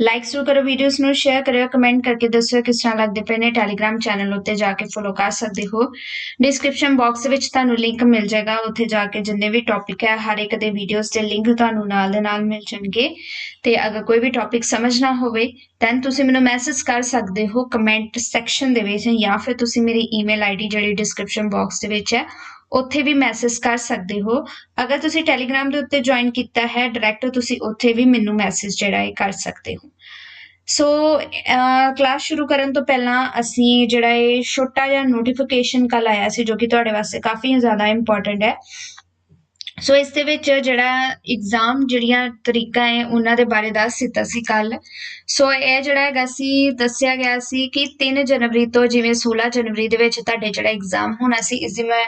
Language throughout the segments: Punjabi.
ਲਾਈਕ ਜ਼ਰੂਰ ਕਰੋ ਵੀਡੀਓਜ਼ ਨੂੰ ਸ਼ੇਅਰ ਕਰਿਓ ਕਮੈਂਟ ਕਰਕੇ ਦੱਸਿਓ ਕਿਸ ਤਰ੍ਹਾਂ ਲੱਗਦੇ ਪਏ ਨੇ ਟੈਲੀਗ੍ਰam ਚੈਨਲ ਉੱਤੇ ਜਾ ਕੇ ਫੋਲੋ ਕਰ ਸਕਦੇ ਹੋ। ਡਿਸਕ੍ਰਿਪਸ਼ਨ ਬਾਕਸ ਵਿੱਚ ਤੁਹਾਨੂੰ ਲਿੰਕ ਮਿਲ ਜਾਏਗਾ, ਉੱਥੇ ਜਾ ਕੇ ਜਿੰਨੇ ਵੀ ਟੌਪਿਕ ਹੈ, ਹਰ ਇੱਕ ਦੇ ਵੀਡੀਓਜ਼ ਦੇ ਲਿੰਕ ਤੁਹਾਨੂੰ ਨਾਲ ਦੇ ਨਾਲ ਮਿਲ ਜਾਣਗੇ। ਤੇ ਅਗਰ ਕੋਈ ਵੀ ਟੌਪਿਕ ਸਮਝਣਾ ਹੋਵੇ ਦੈਨ ਤੁਸੀਂ ਮੈਨੂੰ ਮੈਸੇਜ ਕਰ ਸਕਦੇ ਹੋ ਕਮੈਂਟ ਸੈਕਸ਼ਨ ਦੇ ਵਿੱਚ ਜਾਂ ਫਿਰ ਤੁਸੀਂ ਮੇਰੀ ਈਮੇਲ ਆਈਡੀ ਜਿਹੜੀ ਡਿਸਕ੍ਰਿਪਸ਼ਨ ਬਾਕਸ ਦੇ ਵਿੱਚ ਹੈ, ਉੱਥੇ ਵੀ ਮੈਸੇਜ ਕਰ ਸਕਦੇ ਹੋ। ਅਗਰ ਤੁਸੀਂ ਟੈਲੀਗ੍ਰam ਦੇ ਉੱਤੇ ਜੁਆਇਨ ਕੀਤਾ ਹੈ ਡਾਇਰੈਕਟ ਤੁਸੀਂ ਉੱਥੇ ਵੀ ਮੈਨੂੰ ਮੈਸੇਜ ਜਿਹੜਾ ਹੈ ਕਰ ਸਕਦੇ ਹੋ। ਸੋ ਕਲਾਸ ਸ਼ੁਰੂ ਕਰਨ ਤੋਂ ਪਹਿਲਾਂ ਅਸੀਂ ਜਿਹੜਾ ਇਹ ਛੋਟਾ ਜਿਹਾ ਨੋਟੀਫਿਕੇਸ਼ਨ ਕੱਲ ਆਇਆ ਸੀ, ਜੋ ਕਿ ਤੁਹਾਡੇ ਵਾਸਤੇ ਕਾਫੀ ਜ਼ਿਆਦਾ ਇੰਪੋਰਟੈਂਟ ਹੈ। ਸੋ ਇਸ ਦੇ ਵਿੱਚ ਜਿਹੜਾ ਐਗਜ਼ਾਮ ਜਿਹੜੀਆਂ ਤਰੀਕਾ ਹੈ, ਉਹਨਾਂ ਦੇ ਬਾਰੇ ਦੱਸ ਦਿੱਤਾ ਸੀ ਕੱਲ ਸੋ ਇਹ ਜਿਹੜਾ ਹੈਗਾ ਸੀ, ਦੱਸਿਆ ਗਿਆ ਸੀ ਕਿ 3 ਜਨਵਰੀ ਤੋਂ ਜਿਵੇਂ 16 ਜਨਵਰੀ ਦੇ ਵਿੱਚ ਤੁਹਾਡੇ ਜਿਹੜਾ ਐਗਜ਼ਾਮ ਹੋਣਾ ਸੀ, ਇਸ ਦੀ ਮੈਂ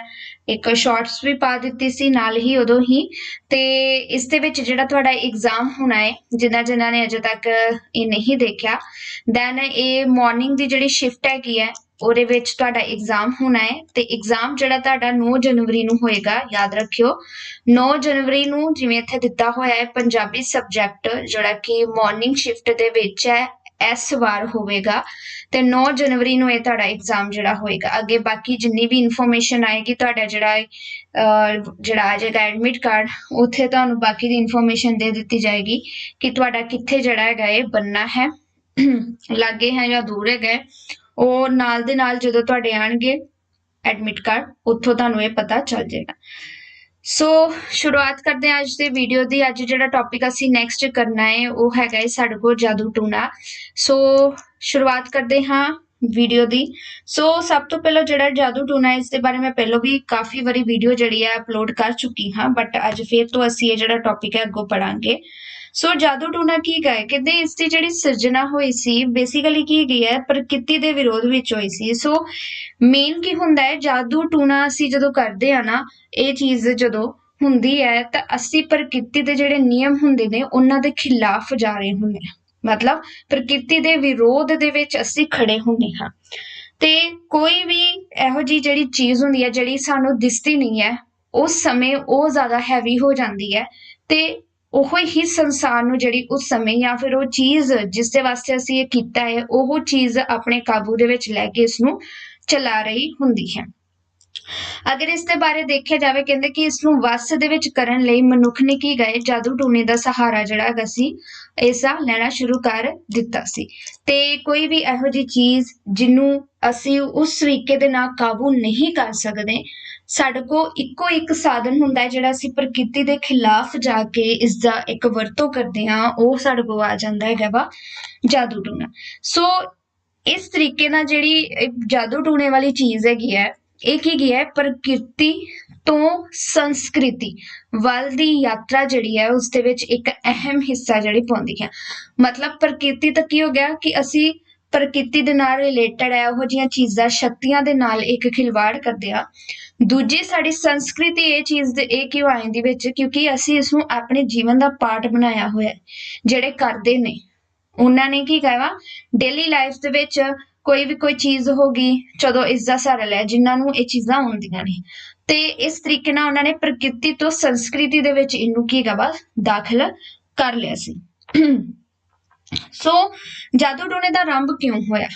ਇੱਕ ਸ਼ਾਰਟਸ ਵੀ ਪਾ ਦਿੱਤੀ ਸੀ, ਨਾਲ ਹੀ ਉਦੋਂ ਹੀ। ਤੇ ਇਸ ਦੇ ਵਿੱਚ ਜਿਹੜਾ ਤੁਹਾਡਾ ਐਗਜ਼ਾਮ ਹੋਣਾ ਹੈ ਜਿਨ੍ਹਾਂ ਜਿਨ੍ਹਾਂ ਨੇ ਅਜੇ ਤੱਕ ਇਹ ਨਹੀਂ ਦੇਖਿਆ ਦੈਨ ਇਹ ਮਾਰਨਿੰਗ ਦੀ ਜਿਹੜੀ ਸ਼ਿਫਟ ਹੈਗੀ ਹੈ, ਉਹਦੇ ਵਿੱਚ ਤੁਹਾਡਾ ਐਗਜ਼ਾਮ ਹੋਣਾ ਹੈ। ਤੇ ਐਗਜ਼ਾਮ ਜਿਹੜਾ ਤੁਹਾਡਾ 9 ਜਨਵਰੀ ਨੂੰ ਹੋਏਗਾ, ਯਾਦ ਰੱਖਿਓ। 9 ਜਨਵਰੀ ਨੂੰ ਜਿਵੇਂ ਇੱਥੇ ਦਿੱਤਾ ਹੋਇਆ ਹੈ ਪੰਜਾਬੀ ਸਬਜੈਕਟ ਜਿਹੜਾ ਕਿ ਮਾਰਨਿੰਗ ਸ਼ਿਫਟ ਦੇ ਵਿੱਚ ਹੈ ਇਸ ਵਾਰ ਹੋਵੇਗਾ ਤੇ 9 ਜਨਵਰੀ ਨੂੰ ਇਹ ਤੁਹਾਡਾ ਐਗਜ਼ਾਮ ਜਿਹੜਾ ਹੋਏਗਾ। ਅੱਗੇ ਬਾਕੀ ਜਿੰਨੀ ਵੀ ਇਨਫੋਰਮੇਸ਼ਨ ਆਏਗੀ, ਤੁਹਾਡਾ ਜਿਹੜਾ ਜਿਹੜਾ ਆ ਜਾਏਗਾ ਐਡਮਿਟ ਕਾਰਡ ਉੱਥੇ ਤੁਹਾਨੂੰ ਬਾਕੀ ਦੀ ਇਨਫੋਰਮੇਸ਼ਨ ਦੇ ਦਿੱਤੀ ਜਾਏਗੀ ਕਿ ਤੁਹਾਡਾ ਕਿੱਥੇ ਜਿਹੜਾ ਹੈਗਾ ਇਹ ਬੰਨਾ ਹੈ। ਲਾਗੇ ਹੈ ਜਾਂ ਦੂਰ ਹੈਗਾ ਉਹ ਨਾਲ ਦੇ ਨਾਲ ਜਦੋਂ ਤੁਹਾਡੇ ਆਣਗੇ ਐਡਮਿਟ ਕਾਰਡ ਉੱਥੋਂ ਤੁਹਾਨੂੰ ਇਹ ਪਤਾ ਚੱਲ ਜਾਏਗਾ। ਸੋ ਸ਼ੁਰੂਆਤ ਕਰਦੇ ਹਾਂ ਅੱਜ ਦੇ ਵੀਡੀਓ ਦੀ। ਅੱਜ ਜਿਹੜਾ ਟੌਪਿਕ ਅਸੀਂ ਨੈਕਸਟ ਕਰਨਾ ਹੈ, ਉਹ ਹੈਗਾ ਹੈ ਸਾਡੇ ਕੋਲ ਜਾਦੂ ਟੂਣਾ। ਸੋ ਸ਼ੁਰੂਆਤ ਕਰਦੇ ਹਾਂ ਵੀਡੀਓ ਦੀ। ਸੋ ਸਭ ਤੋਂ ਪਹਿਲਾਂ ਜਿਹੜਾ ਜਾਦੂ ਟੂਣਾ ਇਸ ਦੇ ਬਾਰੇ ਮੈਂ ਪਹਿਲਾਂ ਵੀ ਕਾਫੀ ਵਾਰੀ ਵੀਡੀਓ ਜਿਹੜੀ ਹੈ ਅਪਲੋਡ ਕਰ ਚੁੱਕੀ ਹਾਂ। ਬਟ ਅੱਜ ਫੇਰ ਤੋਂ ਅਸੀਂ ਇਹ ਜਿਹੜਾ ਟੌਪਿਕ ਹੈ, ਅੱਗੋਂ ਪੜਾਂਗੇ ਸੋ ਜਾਦੂ ਟੂਣਾ ਕੀ ਗਏ ਕਹਿੰਦੇ ਇਸ ਦੀ ਜਿਹੜੀ ਸਿਰਜਣਾ ਹੋਈ ਸੀ ਬੇਸਿਕਲੀ ਕੀ ਗਈ ਹੈ ਪ੍ਰਕਿਰਤੀ ਦੇ ਵਿਰੋਧ ਵਿੱਚ ਹੋਈ ਸੀ। ਸੋ ਮੇਨ ਕੀ ਹੁੰਦਾ ਹੈ, ਜਾਦੂ ਟੂਣਾ ਅਸੀਂ ਜਦੋਂ ਕਰਦੇ ਆ ਨਾ, ਇਹ ਚੀਜ਼ ਜਦੋਂ ਹੁੰਦੀ ਹੈ, ਤਾਂ ਅਸੀਂ ਪ੍ਰਕਿਰਤੀ ਦੇ ਜਿਹੜੇ ਨਿਯਮ ਹੁੰਦੇ ਨੇ, ਉਹਨਾਂ ਦੇ ਖਿਲਾਫ ਜਾ ਰਹੇ ਹੁੰਦੇ ਹਾਂ। ਮਤਲਬ ਪ੍ਰਕਿਰਤੀ ਦੇ ਵਿਰੋਧ ਦੇ ਵਿੱਚ ਅਸੀਂ ਖੜੇ ਹੁੰਦੇ ਹਾਂ। ਤੇ ਕੋਈ ਵੀ ਇਹੋ ਜੀ ਜਿਹੜੀ ਚੀਜ਼ ਹੁੰਦੀ ਹੈ, ਜਿਹੜੀ ਸਾਨੂੰ ਦਿਸਦੀ ਨਹੀਂ ਹੈ, ਉਸ ਸਮੇਂ ਉਹ ਜ਼ਿਆਦਾ ਹੈਵੀ ਹੋ ਜਾਂਦੀ ਹੈ। ਤੇ ਉਹ ਹੀ ਸੰਸਾਰ ਨੂੰ ਜਿਹੜੀ ਉਸ ਸਮੇਂ ਜਾਂ ਫਿਰ ਉਹ ਚੀਜ਼ ਜਿਸ ਦੇ ਵਾਸਤੇ ਅਸੀਂ ਇਹ ਕੀਤਾ ਹੈ, ਉਹ ਚੀਜ਼ ਆਪਣੇ ਕਾਬੂ ਦੇ ਵਿੱਚ ਲੈ ਕੇ ਇਸ ਨੂੰ ਚਲਾ ਰਹੀ ਹੁੰਦੀ ਹੈ। ਅਗਰ ਇਸ ਦੇ ਬਾਰੇ ਦੇਖਿਆ ਜਾਵੇ, ਕਹਿੰਦੇ ਕਿ ਇਸ ਨੂੰ ਵਸ ਦੇ ਵਿੱਚ ਕਰਨ ਲਈ ਮਨੁੱਖ ਨੇ ਕੀ ਗਏ? ਜਾਦੂ ਟੂਣੇ ਦਾ ਸਹਾਰਾ ਜਿਹੜਾ ਹੈਗਾ ਸੀ ਐਸਾ ਲੈਣਾ ਸ਼ੁਰੂ ਕਰ ਦਿੱਤਾ ਸੀ। ਤੇ ਕੋਈ ਵੀ ਇਹੋ ਜੀ ਚੀਜ਼ ਜਿਹਨੂੰ ਅਸੀਂ ਉਸ ਤਰੀਕੇ ਦੇ ਨਾਲ ਕਾਬੂ ਨਹੀਂ ਕਰ ਸਕਦੇ ਸਾਡੇ ਕੋਲ ਇੱਕੋ ਇੱਕ ਸਾਧਨ ਹੁੰਦਾ ਹੈ ਜਿਹੜਾ ਅਸੀਂ ਪ੍ਰਕਿਰਤੀ ਦੇ ਖਿਲਾਫ ਜਾ ਕੇ ਇਸ ਦਾ ਇੱਕ ਵਰਤੋਂ ਕਰਦੇ ਹਾਂ, ਉਹ ਸਾਡੇ ਕੋਲ ਆ ਜਾਂਦਾ ਹੈਗਾ ਵਾ ਜਾਦੂ ਟੂਣਾ। ਸੋ ਇਸ ਤਰੀਕੇ ਨਾਲ ਜਿਹੜੀ ਜਾਦੂ ਟੂਣੇ ਵਾਲੀ ਚੀਜ਼ ਹੈਗੀ ਹੈ, ਇਹ ਕੀ ਹੈ? ਪ੍ਰਕਿਰਤੀ ਤੋਂ ਸੰਸਕ੍ਰਿਤੀ। ਵੱਲ ਦੀ ਯਾਤਰਾ ਜਿਹੜੀ ਹੈ, ਉਸ ਦੇ ਵਿੱਚ ਇੱਕ ਅਹਿਮ ਹਿੱਸਾ ਜਿਹੜੀ ਪਾਉਂਦੀ ਹੈ। ਮਤਲਬ ਪ੍ਰਕਿਰਤੀ ਤਾਂ ਕੀ ਹੋ ਗਿਆ ਕਿ ਅਸੀਂ ਪ੍ਰਕਿਰਤੀ ਦੇ ਨਾਲ ਰਿਲੇਟਡ ਹੈ, ਉਹ ਜੀਆਂ ਚੀਜ਼ਾਂ ਸ਼ਕਤੀਆਂ ਦੇ ਨਾਲ ਇੱਕ ਖਿਲਵਾੜ ਕਰਦੇ ਆ। ਦੂਜੀ ਸਾਡੀ ਸੰਸਕ੍ਰਿਤੀ ਇਹ ਚੀਜ਼ ਦੇ, ਇਹ ਕਿਉਂ ਆਇੰਦੀ ਵਿੱਚ? ਕਿਉਂਕਿ ਅਸੀਂ ਇਸ ਨੂੰ ਆਪਣੇ ਜੀਵਨ ਦਾ ਪਾਰਟ ਬਣਾਇਆ ਹੋਇਆ ਜਿਹੜੇ ਕਰਦੇ ਨੇ। ਉਹਨਾਂ ਨੇ ਕੀ ਕਹਵਾ ਡੇਲੀ ਲਾਈਫ ਦੇ ਵਿੱਚ ਕੋਈ ਵੀ ਕੋਈ ਚੀਜ਼ ਹੋਗੀ ਜਦੋਂ ਇਸ ਦਾ ਸਹਾਰਾ ਲਿਆ ਜਿਨ੍ਹਾਂ ਨੂੰ ਇਹ ਚੀਜ਼ਾਂ ਆਉਂਦੀਆਂ ਨੇ। ਤੇ ਇਸ ਤਰੀਕੇ ਨਾਲ ਉਹਨਾਂ ਨੇ ਪ੍ਰਕਿਰਤੀ ਤੋਂ ਸੰਸਕ੍ਰਿਤੀ ਦੇ ਵਿੱਚ ਇਹਨੂੰ ਕੀ ਵਾ ਦਾਖਲ ਕਰ ਲਿਆ ਸੀ। ਸੋ ਜਾਦੂ ਟੂਣੇ ਦਾ ਆਰੰਭ ਕਿਉਂ ਹੋਇਆ?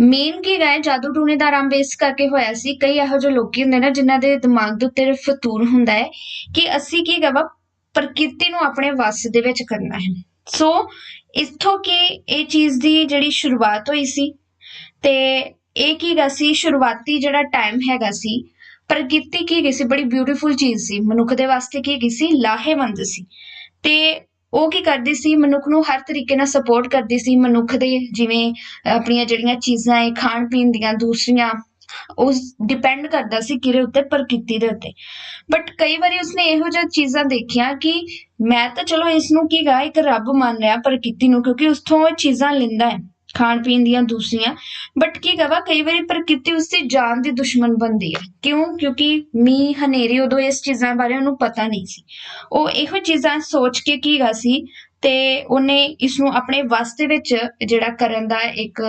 ਮੇਨ ਕੀ ਹੈ? ਜਾਦੂ ਟੂਣੇ ਦਾ ਆਰੰਭ ਇਸ ਕਰਕੇ ਹੋਇਆ ਸੀ, ਕਈ ਇਹੋ ਜਿਹੇ ਲੋਕੀ ਹੁੰਦੇ ਨੇ ਜਿਨ੍ਹਾਂ ਦੇ ਦਿਮਾਗ ਦੇ ਉੱਤੇ ਫਤੂਰ ਹੁੰਦਾ ਹੈ ਕਿ ਅਸੀਂ ਕੀ ਵਾ ਪ੍ਰਕਿਰਤੀ ਨੂੰ ਆਪਣੇ ਵਸ ਦੇ ਵਿੱਚ ਕਰਨਾ ਹੈ। ਸੋ ਇਥੋਂ ਕਿ ਇਹ ਚੀਜ਼ ਦੀ ਜਿਹੜੀ ਸ਼ੁਰੂਆਤ ਹੋਈ ਸੀ, ਤੇ ਇਹ ਕੀ ਗਾ ਸੀ, ਸ਼ੁਰੂਆਤੀ ਜਿਹੜਾ ਟਾਈਮ ਹੈਗਾ ਸੀ, ਪ੍ਰਕਿਰਤੀ ਕੀ ਗਈ ਸੀ? ਬੜੀ ਬਿਊਟੀਫੁਲ ਚੀਜ਼ ਸੀ। ਮਨੁੱਖ ਦੇ ਵਾਸਤੇ ਕੀ ਗਈ ਸੀ? ਲਾਹੇਵੰਦ ਸੀ। ਤੇ ਉਹ ਕੀ ਕਰਦੀ ਸੀ, ਮਨੁੱਖ ਨੂੰ ਹਰ ਤਰੀਕੇ ਨਾਲ ਸਪੋਰਟ ਕਰਦੀ ਸੀ, ਮਨੁੱਖ ਦੇ ਜਿਵੇਂ ਆਪਣੀਆਂ ਜਿਹੜੀਆਂ ਚੀਜ਼ਾਂ ਹੈ ਖਾਣ ਪੀਣ ਦੀਆਂ ਦੂਸਰੀਆਂ ਉਸ ਡਿਪੈਂਡ ਕਰਦਾ ਸੀ ਕਿਰੇ ਉੱਤੇ, ਪ੍ਰਕਿਰਤੀ ਦੇ ਉੱਤੇ। ਬਟ ਕਈ ਵਾਰੀ ਉਸਨੇ ਇਹੋ ਜਿਹੀਆਂ ਚੀਜ਼ਾਂ ਦੇਖੀਆਂ ਕਿ ਮੈਂ ਤਾਂ ਚਲੋ ਇਸ ਨੂੰ ਕੀ ਗਾ ਇੱਕ ਰੱਬ ਮੰਨ ਰਿਹਾ ਪ੍ਰਕਿਰਤੀ ਨੂੰ, ਕਿਉਂਕਿ ਉਸ ਤੋਂ ਇਹ ਚੀਜ਼ਾਂ ਲੈਂਦਾ ਹੈ। ਖਾਣ ਪੀਣ ਦੀਆਂ ਦੂਸਰੀਆਂ ਬਟ ਕੀ ਕਹਵਾ ਕਈ ਵਾਰੀ ਪ੍ਰਕਿਰਤੀ ਉਸ ਦੀ ਜਾਨ ਦੀ ਦੁਸ਼ਮਣ ਬਣਦੀ ਹੈ। ਕਿਉਂ? ਕਿਉਂਕਿ ਮੀਂਹ, ਹਨੇਰੀ ਉਦੋਂ ਇਸ ਚੀਜ਼ਾਂ ਬਾਰੇ ਉਹਨੂੰ ਪਤਾ ਨਹੀਂ ਸੀ। ਉਹ ਇਹੋ ਚੀਜ਼ਾਂ ਸੋਚ ਕੇ ਕੀ ਗਾ ਸੀ ਤੇ ਉਹਨੇ ਇਸ ਨੂੰ ਆਪਣੇ ਵਾਸਤੇ ਵਿੱਚ ਜਿਹੜਾ ਕਰਨ ਦਾ ਇੱਕ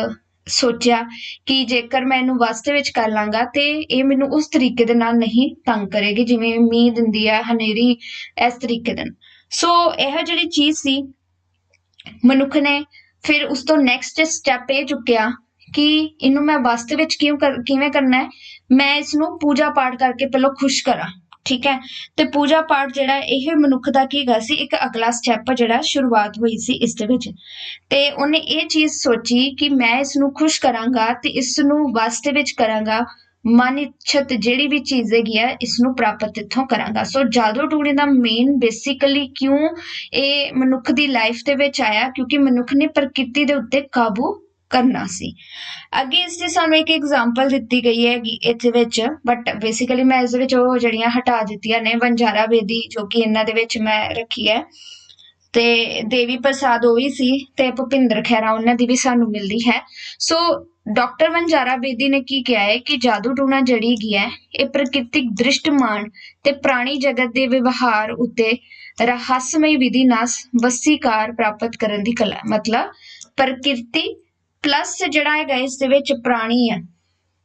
ਸੋਚਿਆ ਕਿ ਜੇਕਰ ਮੈਂ ਇਹਨੂੰ ਵਾਸਤੇ ਵਿੱਚ ਕਰ ਲਾਂਗਾ ਤੇ ਇਹ ਮੈਨੂੰ ਉਸ ਤਰੀਕੇ ਦੇ ਨਾਲ ਨਹੀਂ ਤੰਗ ਕਰੇਗੀ, ਜਿਵੇਂ ਮੀਂਹ ਦਿੰਦੀ ਹੈ ਹਨੇਰੀ ਇਸ ਤਰੀਕੇ ਦੇ ਨਾਲ। ਸੋ ਇਹ ਜਿਹੜੀ ਚੀਜ਼ ਸੀ, ਮਨੁੱਖ ਨੇ ਫਿਰ ਉਸ ਤੋਂ ਨੈਕਸਟ ਸਟੈਪ ਇਹ ਚੁੱਕਿਆ ਕਿ ਇਹਨੂੰ ਮੈਂ ਵੱਸ ਵਿੱਚ ਕਿਉਂ ਕਿਵੇਂ ਕਰਨਾ ਹੈ? ਮੈਂ ਇਸ ਨੂੰ ਪੂਜਾ ਪਾਠ ਕਰਕੇ ਪਹਿਲਾਂ ਖੁਸ਼ ਕਰਾਂ, ਠੀਕ ਹੈ? ਤੇ ਪੂਜਾ ਪਾਠ ਜਿਹੜਾ ਇਹ ਮਨੁੱਖ ਦਾ ਕੀ ਗਾ ਸੀ? ਇੱਕ ਅਗਲਾ ਸਟੈਪ ਜਿਹੜਾ ਸ਼ੁਰੂਆਤ ਹੋਈ ਸੀ ਇਸ ਦੇ ਵਿੱਚ। ਤੇ ਉਹਨੇ ਇਹ ਚੀਜ਼ ਸੋਚੀ ਕਿ ਮੈਂ ਇਸ ਨੂੰ ਖੁਸ਼ ਕਰਾਂਗਾ ਤੇ ਇਸ ਨੂੰ ਵਸ ਵਿੱਚ ਕਰਾਂਗਾ ਮਨ ਇੱਛਤ ਜਿਹੜੀ ਵੀ ਚੀਜ਼ ਹੈਗੀ ਆ ਇਸ ਨੂੰ ਪ੍ਰਾਪਤ ਇੱਥੋਂ ਕਰਾਂਗਾ। ਸੋ ਜਾਦੂ ਟੂਣੇ ਦਾ ਮੇਨ ਬੇਸਿਕਲੀ ਕਿਉਂ ਇਹ ਮਨੁੱਖ ਦੀ ਲਾਈਫ ਦੇ ਵਿੱਚ ਆਇਆ? ਕਿਉਂਕਿ ਮਨੁੱਖ ਨੇ ਪ੍ਰਕਿਰਤੀ ਦੇ ਉੱਤੇ ਕਾਬੂ ਕਰਨਾ ਸੀ। ਅੱਗੇ ਇਸ ਦੀ ਸਾਨੂੰ ਇੱਕ ਐਗਜ਼ਾਮਪਲ ਦਿੱਤੀ ਗਈ ਹੈ ਇੱਥੇ ਵਿੱਚ ਬਟ ਬੇਸਿਕਲੀ ਮੈਂ ਇਸ ਵਿੱਚ ਉਹ ਜਿਹੜੀਆਂ ਹਟਾ ਦਿੱਤੀਆਂ ਨੇ, ਵੰਜਾਰਾ ਬੇਦੀ ਜੋ ਕਿ ਇਹਨਾਂ ਦੇ ਵਿੱਚ ਮੈਂ ਰੱਖੀ ਹੈ। ਤੇ ਦੇਵੀ ਪ੍ਰਸਾਦ ਉਹ ਵੀ ਸੀ ਤੇ ਭੁਪਿੰਦਰ ਖਹਿਰਾ, ਉਹਨਾਂ ਦੀ ਵੀ ਸਾਨੂੰ ਮਿਲਦੀ ਹੈ। ਸੋ ਡਾਕਟਰ ਵੰਜਾਰਾ ਬੇਦੀ ਨੇ ਕੀ ਕਿਹਾ ਹੈ ਕਿ ਜਾਦੂ ਟੂਣਾ ਜਿਹੜੀ ਹੈਗੀ ਹੈ ਇਹ ਪ੍ਰਕਿਰਤਿਕ ਦ੍ਰਿਸ਼ਟਮਾਨ ਤੇ ਪ੍ਰਾਣੀ ਜਗਤ ਦੇ ਵਿਵਹਾਰ ਉੱਤੇ ਰਹੱਸਮਈ ਵਿਧੀ ਨਾਲ ਵਸੀਕਾਰ ਪ੍ਰਾਪਤ ਕਰਨ ਦੀ ਕਲਾ ਮਤਲਬ ਪ੍ਰਕਿਰਤੀ ਪਲੱਸ ਜਿਹੜਾ ਹੈਗਾ ਇਸ ਦੇ ਵਿੱਚ ਪ੍ਰਾਣੀ ਹੈ।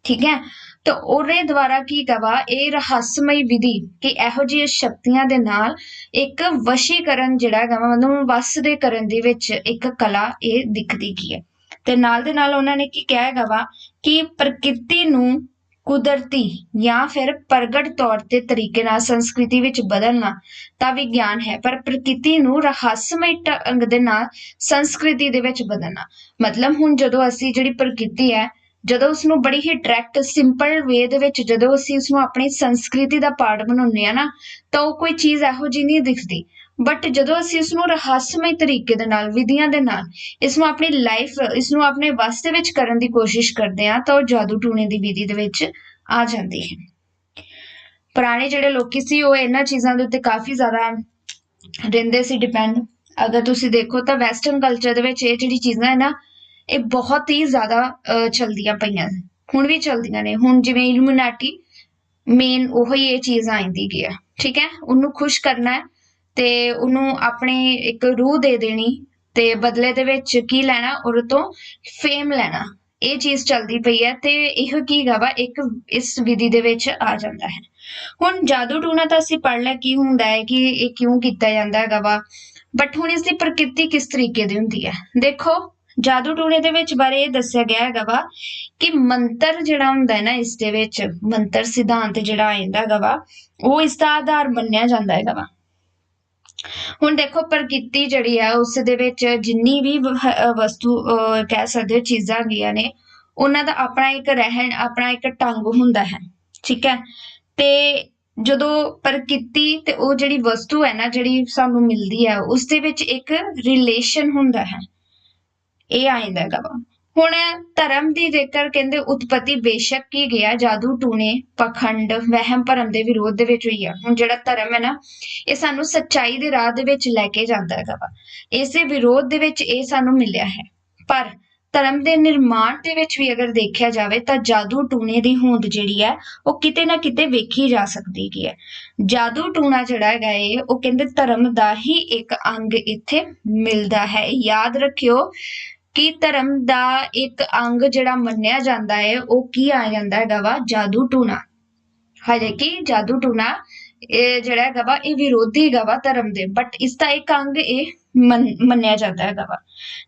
ਠੀਕ ਹੈ? ਤਾਂ ਉਹਦੇ ਦੁਆਰਾ ਕੀ ਕਵਾ ਇਹ ਰਹੱਸਮਈ ਵਿਧੀ ਕਿ ਇਹੋ ਜਿਹੀਆਂ ਸ਼ਕਤੀਆਂ ਦੇ ਨਾਲ ਇੱਕ ਵਸ਼ੀਕਰਨ ਜਿਹੜਾ ਹੈਗਾ ਵਾ, ਮਤਲਬ ਵਸ ਦੇ ਕਰਨ ਦੇ ਵਿੱਚ ਇੱਕ ਕਲਾ ਇਹ ਦਿਖਦੀ ਕੀ ਹੈ। ਤੇ ਨਾਲ ਦੇ ਨਾਲ ਉਹਨਾਂ ਨੇ ਕੀ ਕਿਹਾ ਹੈਗਾ ਵਾ ਕਿ ਪ੍ਰਕਿਰਤੀ ਨੂੰ ਕੁਦਰਤੀ ਜਾਂ ਫਿਰ ਪ੍ਰਗਟ ਤੌਰ ਤੇ ਤਰੀਕੇ ਨਾਲ ਸੰਸਕ੍ਰਿਤੀ ਵਿੱਚ ਬਦਲਣਾ ਤਾਂ ਵਿਗਿਆਨ ਹੈ, ਪਰ ਪ੍ਰਕਿਰਤੀ ਨੂੰ ਰਹੱਸਮਈ ਢੰਗ ਦੇ ਨਾਲ ਸੰਸਕ੍ਰਿਤੀ ਦੇ ਵਿੱਚ ਬਦਲਣਾ। ਮਤਲਬ ਹੁਣ ਜਦੋਂ ਅਸੀਂ ਜਿਹੜੀ ਪ੍ਰਕਿਰਤੀ ਹੈ, ਜਦੋਂ ਉਸ ਨੂੰ ਬੜੀ ਹੀ ਡਾਇਰੈਕਟ ਸਿੰਪਲ ਵੇ ਦੇ ਵਿੱਚ ਜਦੋਂ ਅਸੀਂ ਉਸ ਨੂੰ ਆਪਣੀ ਸੰਸਕ੍ਰਿਤੀ ਦਾ ਪਾਰਟ ਬਣਾਉਂਦੇ ਆ ਨਾ, ਤਾਂ ਉਹ ਕੋਈ ਚੀਜ਼ ਇਹੋ ਜਿਹੀ ਨਹੀਂ ਦਿਖਦੀ। ਬਟ ਜਦੋਂ ਅਸੀਂ ਇਸ ਨੂੰ ਰਹੱਸਮਈ ਤਰੀਕੇ ਦੇ ਨਾਲ ਵਿਧੀਆਂ ਦੇ ਨਾਲ ਇਸ ਨੂੰ ਆਪਣੀ ਲਾਈਫ ਇਸ ਨੂੰ ਆਪਣੇ ਵੱਸ ਦੇ ਵਿੱਚ ਕਰਨ ਦੀ ਕੋਸ਼ਿਸ਼ ਕਰਦੇ ਹਾਂ ਤਾਂ ਉਹ ਜਾਦੂ ਟੂਣੇ ਦੀ ਵਿਧੀ ਦੇ ਵਿੱਚ ਆ ਜਾਂਦੀ ਹੈ। ਪੁਰਾਣੇ ਜਿਹੜੇ ਲੋਕੀ ਸੀ ਉਹ ਇਹਨਾਂ ਚੀਜ਼ਾਂ ਦੇ ਉੱਤੇ ਕਾਫੀ ਜ਼ਿਆਦਾ ਰਹਿੰਦੇ ਸੀ ਡਿਪੈਂਡ ਅਗਰ ਤੁਸੀਂ ਦੇਖੋ ਤਾਂ ਵੈਸਟਰਨ ਕਲਚਰ ਦੇ ਵਿੱਚ ਇਹ ਜਿਹੜੀ ਚੀਜ਼ਾਂ ਹੈ ਨਾ ਇਹ ਬਹੁਤ ਹੀ ਜ਼ਿਆਦਾ ਅਹ, ਚੱਲਦੀਆਂ ਪਈਆਂ ਹੁਣ ਵੀ ਚਲਦੀਆਂ ਨੇ। ਹੁਣ ਜਿਵੇਂ ਇਲੂਮੀਨਾਟੀ ਮੇਨ ਉਹੀ ਇਹ ਚੀਜ਼ ਆਂਦੀ ਗਈ ਹੈ ਠੀਕ ਹੈ? ਉਹਨੂੰ ਖੁਸ਼ ਕਰਨਾ ਹੈ। ਤੇ ਉਹਨੂੰ ਆਪਣੇ ਇੱਕ ਰੂਹ ਦੇ ਦੇਣੀ ਤੇ ਬਦਲੇ ਦੇ ਵਿੱਚ ਕੀ ਲੈਣਾ? ਉਹਦੇ ਤੋਂ ਫੇਮ ਲੈਣਾ। ਇਹ ਚੀਜ਼ ਚੱਲਦੀ ਪਈ ਹੈ ਤੇ ਇਹ ਕੀ ਗਾ ਵਾ ਇੱਕ ਇਸ ਵਿਧੀ ਦੇ ਵਿੱਚ ਆ ਜਾਂਦਾ ਹੈ। ਹੁਣ ਜਾਦੂ ਟੂਣਾ ਤਾਂ ਅਸੀਂ ਪੜ੍ਹ ਲਿਆ ਕੀ ਹੁੰਦਾ ਹੈ, ਕਿ ਇਹ ਕਿਉਂ ਕੀਤਾ ਜਾਂਦਾ ਹੈਗਾ ਵਾ ਬਟ ਹੁਣ ਇਸ ਦੀ ਪ੍ਰਕਿਰਤੀ ਕਿਸ ਤਰੀਕੇ ਦੀ ਹੁੰਦੀ ਹੈ? ਦੇਖੋ, ਜਾਦੂ ਟੂਣੇ ਦੇ ਵਿੱਚ ਬਾਰੇ ਇਹ ਦੱਸਿਆ ਗਿਆ ਹੈਗਾ ਵਾ ਕਿ ਮੰਤਰ ਜਿਹੜਾ ਹੁੰਦਾ ਹੈ ਨਾ ਇਸ ਦੇ ਵਿੱਚ, ਮੰਤਰ ਸਿਧਾਂਤ ਜਿਹੜਾ ਆਇੰਦਾ ਹੈਗਾ ਵਾ ਉਹ ਇਸ ਦਾ ਆਧਾਰ ਮੰਨਿਆ ਜਾਂਦਾ ਹੈਗਾ ਵਾ ਹੁਣ ਦੇਖੋ, ਪ੍ਰਕਿਰਤੀ ਜਿਹੜੀ ਆ, ਉਸ ਦੇ ਵਿੱਚ ਜਿੰਨੀ ਵੀ ਵਸਤੂ ਕਹਿ ਸਕਦੇ ਹੋ, ਚੀਜ਼ਾਂ ਗਈਆਂ ਨੇ, ਉਹਨਾਂ ਦਾ ਆਪਣਾ ਇੱਕ ਰਹਿਣ, ਆਪਣਾ ਇੱਕ ਢੰਗ ਹੁੰਦਾ ਹੈ। ਠੀਕ ਹੈ? ਤੇ ਜਦੋਂ ਪ੍ਰਕਿਰਤੀ ਤੇ ਉਹ ਜਿਹੜੀ ਵਸਤੂ ਹੈ ਨਾ, ਜਿਹੜੀ ਸਾਨੂੰ ਮਿਲਦੀ ਹੈ, ਉਸ ਦੇ ਵਿੱਚ ਇੱਕ ਰਿਲੇਸ਼ਨ ਹੁੰਦਾ ਹੈ। ਇਹ ਆਇੰਦਾ ਹੈਗਾ ਵਾ। ਹੁਣ ਧਰਮ ਦੀ ਜੇਕਰ ਕਹਿੰਦੇ ਉਤਪਤੀ ਬੇਸ਼ੱਕ ਕੀ ਗਿਆ ਜਾਦੂ, ਟੂਣੇ, ਪਖੰਡ, ਵਹਿਮ, ਭਰਮ ਦੇ ਵਿਰੋਧ ਦੇ ਵਿੱਚ ਹੋਈ ਆ। ਹੁਣ ਜਿਹੜਾ ਧਰਮ ਹੈ ਨਾ, ਇਹ ਸਾਨੂੰ ਸੱਚਾਈ ਦੇ ਰਾਹ ਦੇ ਵਿੱਚ ਲੈ ਕੇ ਜਾਂਦਾ ਹੈਗਾ ਵਾ। ਇਸੇ ਵਿਰੋਧ ਦੇ ਵਿੱਚ ਇਹ ਸਾਨੂੰ ਮਿਲਿਆ ਹੈ। ਪਰ ਧਰਮ ਦੇ ਨਿਰਮਾਣ ਦੇ ਵਿੱਚ ਵੀ ਅਗਰ ਦੇਖਿਆ ਜਾਵੇ ਤਾਂ ਜਾਦੂ ਟੂਣੇ ਦੀ ਹੋਂਦ ਜਿਹੜੀ ਹੈ, ਉਹ ਕਿਤੇ ਨਾ ਕਿਤੇ ਵੇਖੀ ਜਾ ਸਕਦੀ ਹੈ। ਜਾਦੂ ਟੂਣਾ ਜਿਹੜਾ ਹੈਗਾ ਏ, ਉਹ ਕਹਿੰਦੇ ਧਰਮ ਦਾ ਹੀ ਇੱਕ ਅੰਗ ਇੱਥੇ ਮਿਲਦਾ ਹੈ। ਯਾਦ ਰੱਖਿਓ ਕਿ ਧਰਮ ਦਾ ਇੱਕ ਅੰਗ ਜਿਹੜਾ ਮੰਨਿਆ ਜਾਂਦਾ ਹੈ, ਉਹ ਕੀ ਆ ਜਾਂਦਾ ਹੈਗਾ ਵਾ? ਜਾਦੂ ਟੂਣਾ। ਹਜੇ ਕਿ ਜਾਦੂ ਟੂਣਾ, ਇਹ ਜਿਹੜਾ ਹੈਗਾ ਵਾ, ਇਹ ਵਿਰੋਧੀ ਹੈਗਾ ਵਾ ਧਰਮ ਦੇ। ਬਟ ਇਸ ਦਾ ਇੱਕ ਅੰਗ ਇਹ ਮੰਨਿਆ ਜਾਂਦਾ ਹੈਗਾ ਵਾ।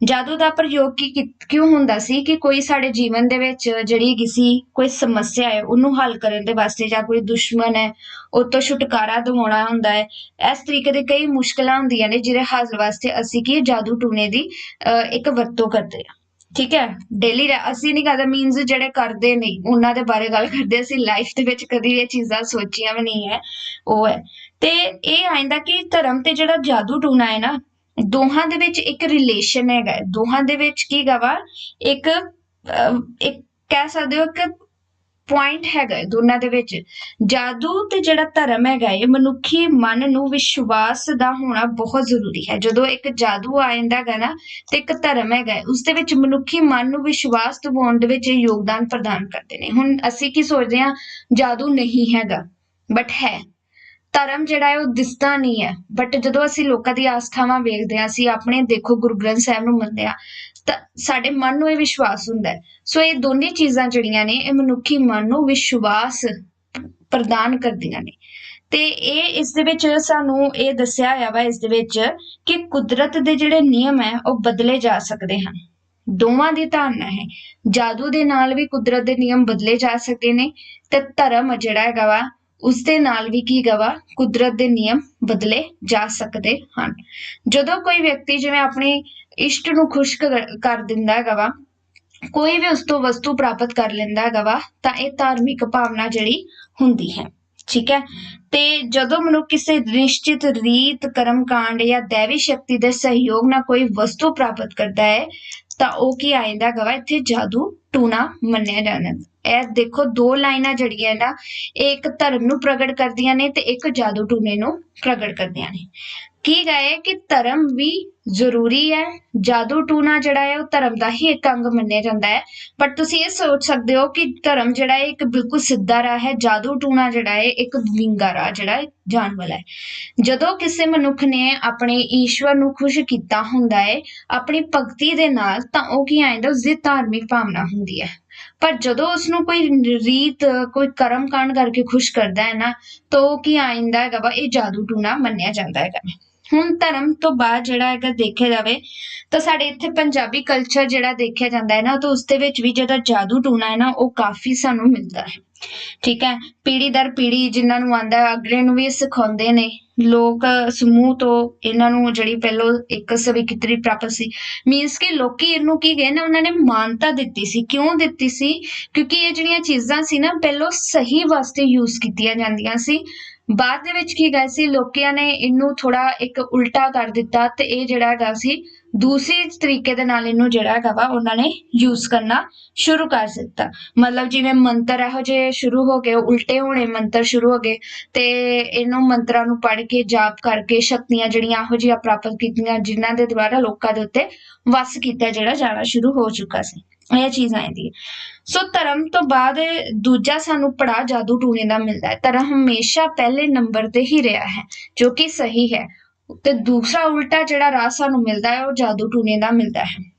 ਜਾਦੂ ਦਾ ਪ੍ਰਯੋਗ ਕੀ ਕੀ- ਕਿਉਂ ਹੁੰਦਾ ਸੀ ਕਿ ਕੋਈ ਸਾਡੇ ਜੀਵਨ ਦੇ ਵਿੱਚ ਜਿਹੜੀ ਕਿਸੇ ਕੋਈ ਸਮੱਸਿਆ ਹੈ ਉਹਨੂੰ ਹੱਲ ਕਰਨ ਦੇ ਵਾਸਤੇ ਜਾਂ ਕੋਈ ਦੁਸ਼ਮਣ ਹੈ ਉਹ ਤੋਂ ਛੁਟਕਾਰਾ ਦਿਵਾਉਣਾ ਹੁੰਦਾ ਹੈ। ਇਸ ਤਰੀਕੇ ਦੇ ਕਈ ਮੁਸ਼ਕਲਾਂ ਹੁੰਦੀਆਂ ਨੇ ਜਿਹਦੇ ਹੱਲ ਵਾਸਤੇ ਅਸੀਂ ਕੀ ਜਾਦੂ ਟੂਣੇ ਦੀ ਅਹ, ਇੱਕ ਵਰਤੋਂ ਕਰਦੇ ਹਾਂ। ਠੀਕ ਹੈ? ਡੇਲੀ ਅਸੀਂ ਨਹੀਂ ਕਰਦਾ ਮੀਨਸ ਜਿਹੜੇ ਕਰਦੇ ਨਹੀਂ ਉਹਨਾਂ ਦੇ ਬਾਰੇ ਗੱਲ ਕਰਦੇ ਅਸੀਂ ਲਾਈਫ ਦੇ ਵਿੱਚ ਕਦੀ ਇਹ ਚੀਜ਼ਾਂ ਸੋਚੀਆਂ ਵੀ ਨਹੀਂ ਹੈ ਉਹ ਹੈ। ਤੇ ਇਹ ਆਇੰਦਾ ਕਿ ਧਰਮ ਤੇ ਜਿਹੜਾ ਜਾਦੂ ਟੂਣਾ ਹੈ ਨਾ ਦੋਹਾਂ ਦੇ ਵਿੱਚ ਇੱਕ ਰਿਲੇਸ਼ਨ ਹੈਗਾ ਦੋਹਾਂ ਦੇ ਵਿੱਚ ਕੀ ਗਾ ਇੱਕ ਇੱਕ ਕਹਿ ਸਕਦੇ ਹੋ ਕਿ ਪੁਆਇੰਟ ਹੈਗਾ ਦੋਨਾਂ ਦੇ ਵਿੱਚ। ਜਾਦੂ ਤੇ ਜਿਹੜਾ ਧਰਮ ਹੈਗਾ ਇਹ ਮਨੁੱਖੀ ਮਨ ਨੂੰ ਵਿਸ਼ਵਾਸ ਦਾ ਹੋਣਾ ਬਹੁਤ ਜ਼ਰੂਰੀ ਹੈ। ਜਦੋਂ ਇੱਕ ਜਾਦੂ ਆ ਜਾਂਦਾ ਹੈਗਾ ਨਾ ਤੇ ਇੱਕ ਧਰਮ ਹੈਗਾ ਹੈ, ਉਸ ਦੇ ਵਿੱਚ ਮਨੁੱਖੀ ਮਨ ਨੂੰ ਵਿਸ਼ਵਾਸ ਦਿਵਾਉਣ ਦੇ ਵਿੱਚ ਯੋਗਦਾਨ ਪ੍ਰਦਾਨ ਕਰਦੇ ਨੇ। ਹੁਣ ਅਸੀਂ ਕੀ ਸੋਚਦੇ ਹਾਂ ਜਾਦੂ ਨਹੀਂ ਹੈਗਾ ਬਟ ਹੈ। ਧਰਮ ਜਿਹੜਾ ਹੈ ਉਹ ਦਿਸਦਾ ਨਹੀਂ ਹੈ। ਬਟ ਜਦੋਂ ਅਸੀਂ ਲੋਕਾਂ ਦੀ ਆਸਥਾਵਾਂ ਵੇਖਦੇ ਹਾਂ, ਅਸੀਂ ਆਪਣੇ ਦੇਖੋ ਗੁਰੂ ਗ੍ਰੰਥ ਸਾਹਿਬ ਨੂੰ ਮੰਨਦੇ ਹਾਂ, ਤਾਂ ਸਾਡੇ ਮਨ ਨੂੰ ਇਹ ਵਿਸ਼ਵਾਸ ਹੁੰਦਾ ਹੈ। ਸੋ ਇਹ ਦੋਨੇ ਚੀਜ਼ਾਂ ਜਿਹੜੀਆਂ ਨੇ, ਇਹ ਮਨੁੱਖੀ ਮਨ ਨੂੰ ਵਿਸ਼ਵਾਸ ਪ੍ਰਦਾਨ ਕਰਦੀਆਂ ਨੇ। ਤੇ ਇਹ ਇਸ ਦੇ ਵਿੱਚ ਸਾਨੂੰ ਇਹ ਦੱਸਿਆ ਹੋਇਆ ਵਾ, ਇਸ ਦੇ ਵਿੱਚ ਕਿ ਕੁਦਰਤ ਦੇ ਜਿਹੜੇ ਨਿਯਮ ਹੈ, ਉਹ ਬਦਲੇ ਜਾ ਸਕਦੇ ਹਨ। ਦੋਵਾਂ ਦੀ ਧਾਰਨਾ ਹੈ। ਜਾਦੂ ਦੇ ਨਾਲ ਵੀ ਕੁਦਰਤ ਦੇ ਨਿਯਮ ਬਦਲੇ ਜਾ ਸਕਦੇ ਨੇ, ਤੇ ਧਰਮ ਜਿਹੜਾ ਹੈਗਾ ਵਾ ਉਸ ਦੇ ਨਾਲ ਵੀ ਕੀ ਗਵਾ ਕੁਦਰਤ ਦੇ ਨਿਯਮ ਬਦਲੇ ਜਾ ਸਕਦੇ ਹਨ। ਜਦੋਂ ਕੋਈ ਵਿਅਕਤੀ ਜਿਵੇਂ ਆਪਣੀ ਇਸ਼ਟ ਨੂੰ ਖੁਸ਼ ਕਰ ਦਿੰਦਾ ਹੈਗਾ ਵਾ ਕੋਈ ਵੀ ਉਸ ਤੋਂ ਵਸਤੂ ਪ੍ਰਾਪਤ ਕਰ ਲੈਂਦਾ ਹੈਗਾ ਵਾ ਤਾਂ ਇਹ ਧਾਰਮਿਕ ਭਾਵਨਾ ਜਿਹੜੀ ਹੁੰਦੀ ਹੈ। ਠੀਕ ਹੈ? ਤੇ ਜਦੋਂ ਮਨੁੱਖ ਕਿਸੇ ਨਿਸ਼ਚਿਤ ਰੀਤ ਕਰਮ ਕਾਂਡ ਜਾਂ ਦੇਵੀ ਸ਼ਕਤੀ ਦੇ ਸਹਿਯੋਗ ਨਾਲ ਕੋਈ ਵਸਤੂ ਪ੍ਰਾਪਤ ਕਰਦਾ ਹੈ ਤਾਂ ਉਹ ਕੀ ਆ ਜਾਂਦਾ ਹੈਗਾ ਵਾ, ਇੱਥੇ ਜਾਦੂ ਟੂਣਾ ਮੰਨਿਆ ਜਾਂਦਾ ਇਹ ਦੇਖੋ, ਦੋ ਲਾਈਨਾਂ ਜਿਹੜੀਆਂ ਨਾ, ਇਹ ਇੱਕ ਧਰਮ ਨੂੰ ਪ੍ਰਗਟ ਕਰਦੀਆਂ ਨੇ ਤੇ ਇੱਕ ਜਾਦੂ ਟੂਣੇ ਨੂੰ ਪ੍ਰਗਟ ਕਰਦੀਆਂ ਨੇ। ਕੀ ਗਏ ਕਿ ਧਰਮ ਵੀ ਜ਼ਰੂਰੀ ਹੈ? ਜਾਦੂ ਟੂਣਾ ਜਿਹੜਾ ਹੈ, ਉਹ ਧਰਮ ਦਾ ਹੀ ਇੱਕ ਅੰਗ ਮੰਨਿਆ ਜਾਂਦਾ ਹੈ। ਬਟ ਤੁਸੀਂ ਇਹ ਸੋਚ ਸਕਦੇ ਹੋ ਕਿ ਧਰਮ ਜਿਹੜਾ ਹੈ, ਇੱਕ ਬਿਲਕੁਲ ਸਿੱਧਾ ਰਾਹ ਹੈ। ਜਾਦੂ ਟੂਣਾ ਜਿਹੜਾ ਹੈ, ਇੱਕ ਵਿੰਗਾ ਰਾਹ ਜਿਹੜਾ ਹੈ, ਜਾਣ ਵਾਲਾ ਹੈ। ਜਦੋਂ ਕਿਸੇ ਮਨੁੱਖ ਨੇ ਆਪਣੇ ਈਸ਼ਵਰ ਨੂੰ ਖੁਸ਼ ਕੀਤਾ ਹੁੰਦਾ ਹੈ, ਆਪਣੀ ਭਗਤੀ ਦੇ ਨਾਲ, ਤਾਂ ਉਹ ਕੀ ਆਇਂਦਾ ਉਸ ਦੀ ਧਾਰਮਿਕ ਭਾਵਨਾ ਹੁੰਦੀ ਹੈ। ਪਰ ਜਦੋਂ ਉਸ ਨੂੰ ਕੋਈ ਰੀਤ, ਕੋਈ ਕਰਮ ਕਾਂਡ ਕਰਕੇ ਖੁਸ਼ ਕਰਦਾ ਹੈ ਨਾ, ਤਾਂ ਉਹ ਕੀ ਆਇਂਦਾ ਹੈਗਾ ਵਾ, ਇਹ ਜਾਦੂ ਟੂਣਾ ਮੰਨਿਆ ਜਾਂਦਾ ਹੈਗਾ। ਹੁਣ ਧਰਮ ਤੋਂ ਬਾਅਦ ਜਿਹੜਾ ਹੈਗਾ ਦੇਖਿਆ ਜਾਵੇ ਤਾਂ ਸਾਡੇ ਇੱਥੇ ਪੰਜਾਬੀ ਕਲਚਰ ਜਿਹੜਾ ਦੇਖਿਆ ਜਾਂਦਾ ਹੈ ਨਾ, ਤਾਂ ਉਸ ਦੇ ਵਿੱਚ ਵੀ ਜਿਹੜਾ ਜਾਦੂ ਟੂਣਾ ਹੈ ਨਾ, ਉਹ ਕਾਫੀ ਸਾਨੂੰ ਮਿਲਦਾ ਹੈ। ਠੀਕ ਹੈ ਪੀੜੀ ਦਰ ਪੀੜੀ ਜਿਨ੍ਹਾਂ ਨੂੰ ਆਂਦਾ ਅਗਲੇ ਨੂੰ ਵੀ ਸਿਖਾਉਂਦੇ ਨੇ। ਲੋਕ ਸਮੂਹ ਤੋਂ ਇਹਨਾਂ ਨੂੰ ਜਿਹੜੀ ਪਹਿਲੋਂ ਇੱਕ ਸਵੀਕ੍ਰਿਤੀ ਪ੍ਰਾਪਤ ਸੀ। ਮੀਨਸ ਕਿ ਲੋਕੀ ਇਹਨੂੰ ਕੀ ਗਏ ਨਾ, ਉਹਨਾਂ ਨੇ ਮਾਨਤਾ ਦਿੱਤੀ ਸੀ। ਕਿਉਂ ਦਿੱਤੀ ਸੀ? ਕਿਉਂਕਿ ਇਹ ਜਿਹੜੀਆਂ ਚੀਜ਼ਾਂ ਸੀ ਨਾ, ਪਹਿਲੋਂ ਸਹੀ ਵਾਸਤੇ ਯੂਜ਼ ਕੀਤੀਆਂ ਜਾਂਦੀਆਂ ਸੀ। ਬਾਅਦ ਦੇ ਵਿੱਚ ਕੀ ਗਏ ਸੀ? ਲੋਕਾਂ ਨੇ ਇਹਨੂੰ ਥੋੜਾ ਇੱਕ ਉਲਟਾ ਕਰ ਦਿੱਤਾ ਤੇ ਇਹ ਜਿਹੜਾ ਹੈਗਾ ਸੀ, ਦੂਸਰੀ ਤਰੀਕੇ ਦੇ ਨਾਲ ਇਹਨੂੰ ਜਿਹੜਾ ਹੈਗਾ ਵਾ ਉਹਨਾਂ ਨੇ ਯੂਜ਼ ਕਰਨਾ ਸ਼ੁਰੂ ਕਰ ਦਿੱਤਾ। ਮਤਲਬ ਜਿਵੇਂ ਮੰਤਰ ਇਹੋ ਜਿਹੇ ਸ਼ੁਰੂ ਹੋ ਗਏ, ਉਲਟੇ ਹੋਣੇ ਮੰਤਰ ਸ਼ੁਰੂ ਹੋ ਗਏ ਤੇ ਇਹਨੂੰ ਮੰਤਰਾਂ ਨੂੰ ਪੜ੍ਹ ਕੇ, ਜਾਪ ਕਰਕੇ, ਸ਼ਕਤੀਆਂ ਜਿਹੜੀਆਂ ਇਹੋ ਜਿਹੀਆਂ ਪ੍ਰਾਪਤ ਕੀਤੀਆਂ, ਜਿਨ੍ਹਾਂ ਦੇ ਦੁਆਰਾ ਲੋਕਾਂ ਦੇ ਉੱਤੇ ਵਸ ਕੀਤਾ ਜਿਹੜਾ ਜਾਣਾ ਸ਼ੁਰੂ ਹੋ ਚੁੱਕਾ ਸੀ। ਇਹ ਚੀਜ਼ ਆਂਦੀ ਹੈ ਸੋ ਧਰਮ ਤੋਂ ਬਾਅਦ ਦੂਜਾ ਸਾਨੂੰ ਪੜਾ ਜਾਦੂ ਟੂਣੇ ਦਾ ਮਿਲਦਾ ਹੈ। ਧਰਮ ਹਮੇਸ਼ਾ ਪਹਿਲੇ ਨੰਬਰ ਤੇ ਹੀ ਰਿਹਾ ਹੈ, ਜੋ ਕਿ ਸਹੀ ਹੈ। ਤੇ ਦੂਸਰਾ ਉਲਟਾ ਜਿਹੜਾ ਰਾਹ ਸਾਨੂੰ ਮਿਲਦਾ ਹੈ, ਉਹ ਜਾਦੂ ਟੂਣੇ ਦਾ ਮਿਲਦਾ ਹੈ।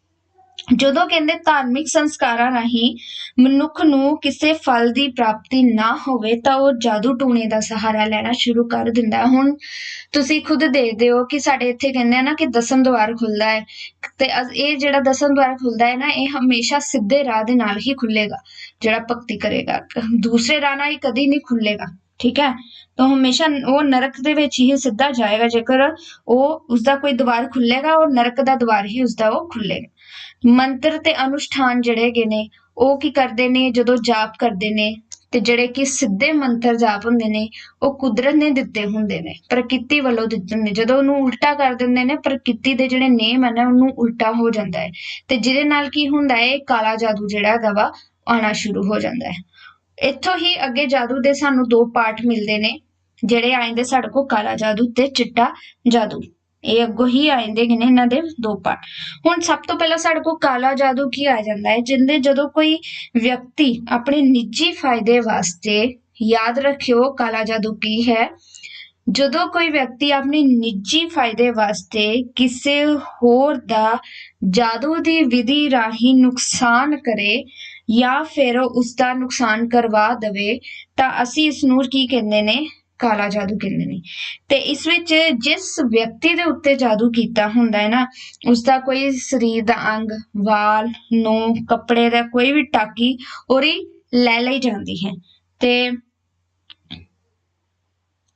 ਜਦੋਂ ਕਹਿੰਦੇ ਧਾਰਮਿਕ ਸੰਸਕਾਰਾਂ ਰਾਹੀਂ ਮਨੁੱਖ ਨੂੰ ਕਿਸੇ ਫਲ ਦੀ ਪ੍ਰਾਪਤੀ ਨਾ ਹੋਵੇ ਤਾਂ ਉਹ ਜਾਦੂ ਟੂਣੇ ਦਾ ਸਹਾਰਾ ਲੈਣਾ ਸ਼ੁਰੂ ਕਰ ਦਿੰਦਾ ਹੁਣ ਤੁਸੀਂ ਖੁਦ ਦੇਖਦੇ ਹੋ ਕਿ ਸਾਡੇ ਇੱਥੇ ਕਹਿੰਦੇ ਆ ਨਾ ਕਿ ਦਸਮ ਦੁਆਰ ਖੁੱਲਦਾ ਹੈ ਤੇ ਇਹ ਜਿਹੜਾ ਦਸਮ ਦੁਆਰ ਖੁੱਲਦਾ ਹੈ ਨਾ, ਇਹ ਹਮੇਸ਼ਾ ਸਿੱਧੇ ਰਾਹ ਦੇ ਨਾਲ ਹੀ ਖੁੱਲੇਗਾ, ਜਿਹੜਾ ਭਗਤੀ ਕਰੇਗਾ। ਦੂਸਰੇ ਰਾਹ ਨਾਲ ਹੀ ਕਦੀ ਨਹੀਂ ਖੁੱਲੇਗਾ, ਠੀਕ ਹੈ? ਤਾਂ ਹਮੇਸ਼ਾ ਉਹ ਨਰਕ ਦੇ ਵਿੱਚ ਹੀ ਸਿੱਧਾ ਜਾਏਗਾ। ਜੇਕਰ ਉਹ ਉਸਦਾ ਕੋਈ ਦਵਾਰ ਖੁੱਲੇਗਾ, ਉਹ ਨਰਕ ਦਾ ਦਵਾਰ ਹੀ ਉਸਦਾ ਉਹ ਖੁੱਲੇਗਾ। ਮੰਤਰ ਤੇ ਅਨੁਸ਼ਠਾਨ ਜਿਹੜੇ ਹੈਗੇ ਨੇ, ਉਹ ਕੀ ਕਰਦੇ ਨੇ? ਜਦੋਂ ਜਾਪ ਕਰਦੇ ਨੇ ਤੇ ਜਿਹੜੇ ਕਿ ਸਿੱਧੇ ਮੰਤਰ ਜਾਪ ਹੁੰਦੇ ਨੇ, ਉਹ ਕੁਦਰਤ ਨੇ ਦਿੱਤੇ ਹੁੰਦੇ ਨੇ, ਪ੍ਰਕਿਰਤੀ ਵੱਲੋਂ ਦਿੱਤੇ ਹੁੰਦੇ ਜਦੋਂ ਉਹਨੂੰ ਉਲਟਾ ਕਰ ਦਿੰਦੇ ਨੇ, ਪ੍ਰਕਿਰਤੀ ਦੇ ਜਿਹੜੇ ਨੇਮ ਹਨ ਉਹਨੂੰ ਉਲਟਾ ਹੋ ਜਾਂਦਾ ਹੈ। ਤੇ ਜਿਹਦੇ ਨਾਲ ਕੀ ਹੁੰਦਾ ਹੈ? ਕਾਲਾ ਜਾਦੂ ਜਿਹੜਾ ਹੈਗਾ ਵਾ ਆਉਣਾ ਸ਼ੁਰੂ ਹੋ ਜਾਂਦਾ ਹੈ। ਇੱਥੋਂ ਹੀ ਅੱਗੇ ਜਾਦੂ ਦੇ ਸਾਨੂੰ ਦੋ ਪਾਠ ਮਿਲਦੇ ਨੇ, ਜਿਹੜੇ ਆਇੰਦੇ ਸਾਡੇ ਕੋਲ, ਕਾਲਾ ਜਾਦੂ ਤੇ ਚਿੱਟਾ ਜਾਦੂ। ਇਹ ਅੱਗੋਂ ਹੀ ਆ ਜਾਂਦੇ ਨੇ ਇਹਨਾਂ ਦੇ ਦੋ ਪਾਰਟ ਹੁਣ ਸਭ ਤੋਂ ਪਹਿਲਾਂ ਸਾਡੇ ਕੋਲ ਕਾਲਾ ਜਾਦੂ ਕੀ ਆ ਜਾਂਦਾ ਹੈ? ਜਿੰਦੇ ਜਦੋਂ ਕੋਈ ਵਿਅਕਤੀ ਆਪਣੇ ਨਿੱਜੀ ਫਾਇਦੇ ਵਾਸਤੇ ਯਾਦ ਰੱਖਿਓ ਕਾਲਾ ਜਾਦੂ ਕੀ ਹੈ? ਜਦੋਂ ਕੋਈ ਵਿਅਕਤੀ ਆਪਣੇ ਨਿੱਜੀ ਫਾਇਦੇ ਵਾਸਤੇ ਕਿਸੇ ਹੋਰ ਦਾ ਜਾਦੂ ਦੀ ਵਿਧੀ ਰਾਹੀਂ ਨੁਕਸਾਨ ਕਰੇ ਜਾਂ ਫਿਰ ਉਸ ਦਾ ਨੁਕਸਾਨ ਕਰਵਾ ਦੇਵੇ, ਤਾਂ ਅਸੀਂ ਇਸ ਨੂੰ ਕੀ ਕਹਿੰਦੇ ਨੇ? ਕਾਲਾ ਜਾਦੂ ਕਹਿੰਦੇ ਨੇ। ਤੇ ਇਸ ਵਿੱਚ ਜਿਸ ਵਿਅਕਤੀ ਦੇ ਉੱਤੇ ਜਾਦੂ ਕੀਤਾ ਹੁੰਦਾ ਹੈ ਨਾ ਉਸ ਦਾ ਕੋਈ ਸਰੀਰ ਦਾ ਅੰਗ, ਵਾਲ, ਨੋਹ, ਕੱਪੜੇ ਦਾ ਕੋਈ ਵੀ ਟਾਕੀ ਉਹਦੀ ਲੈ ਲਈ ਜਾਂਦੀ ਹੈ। ਤੇ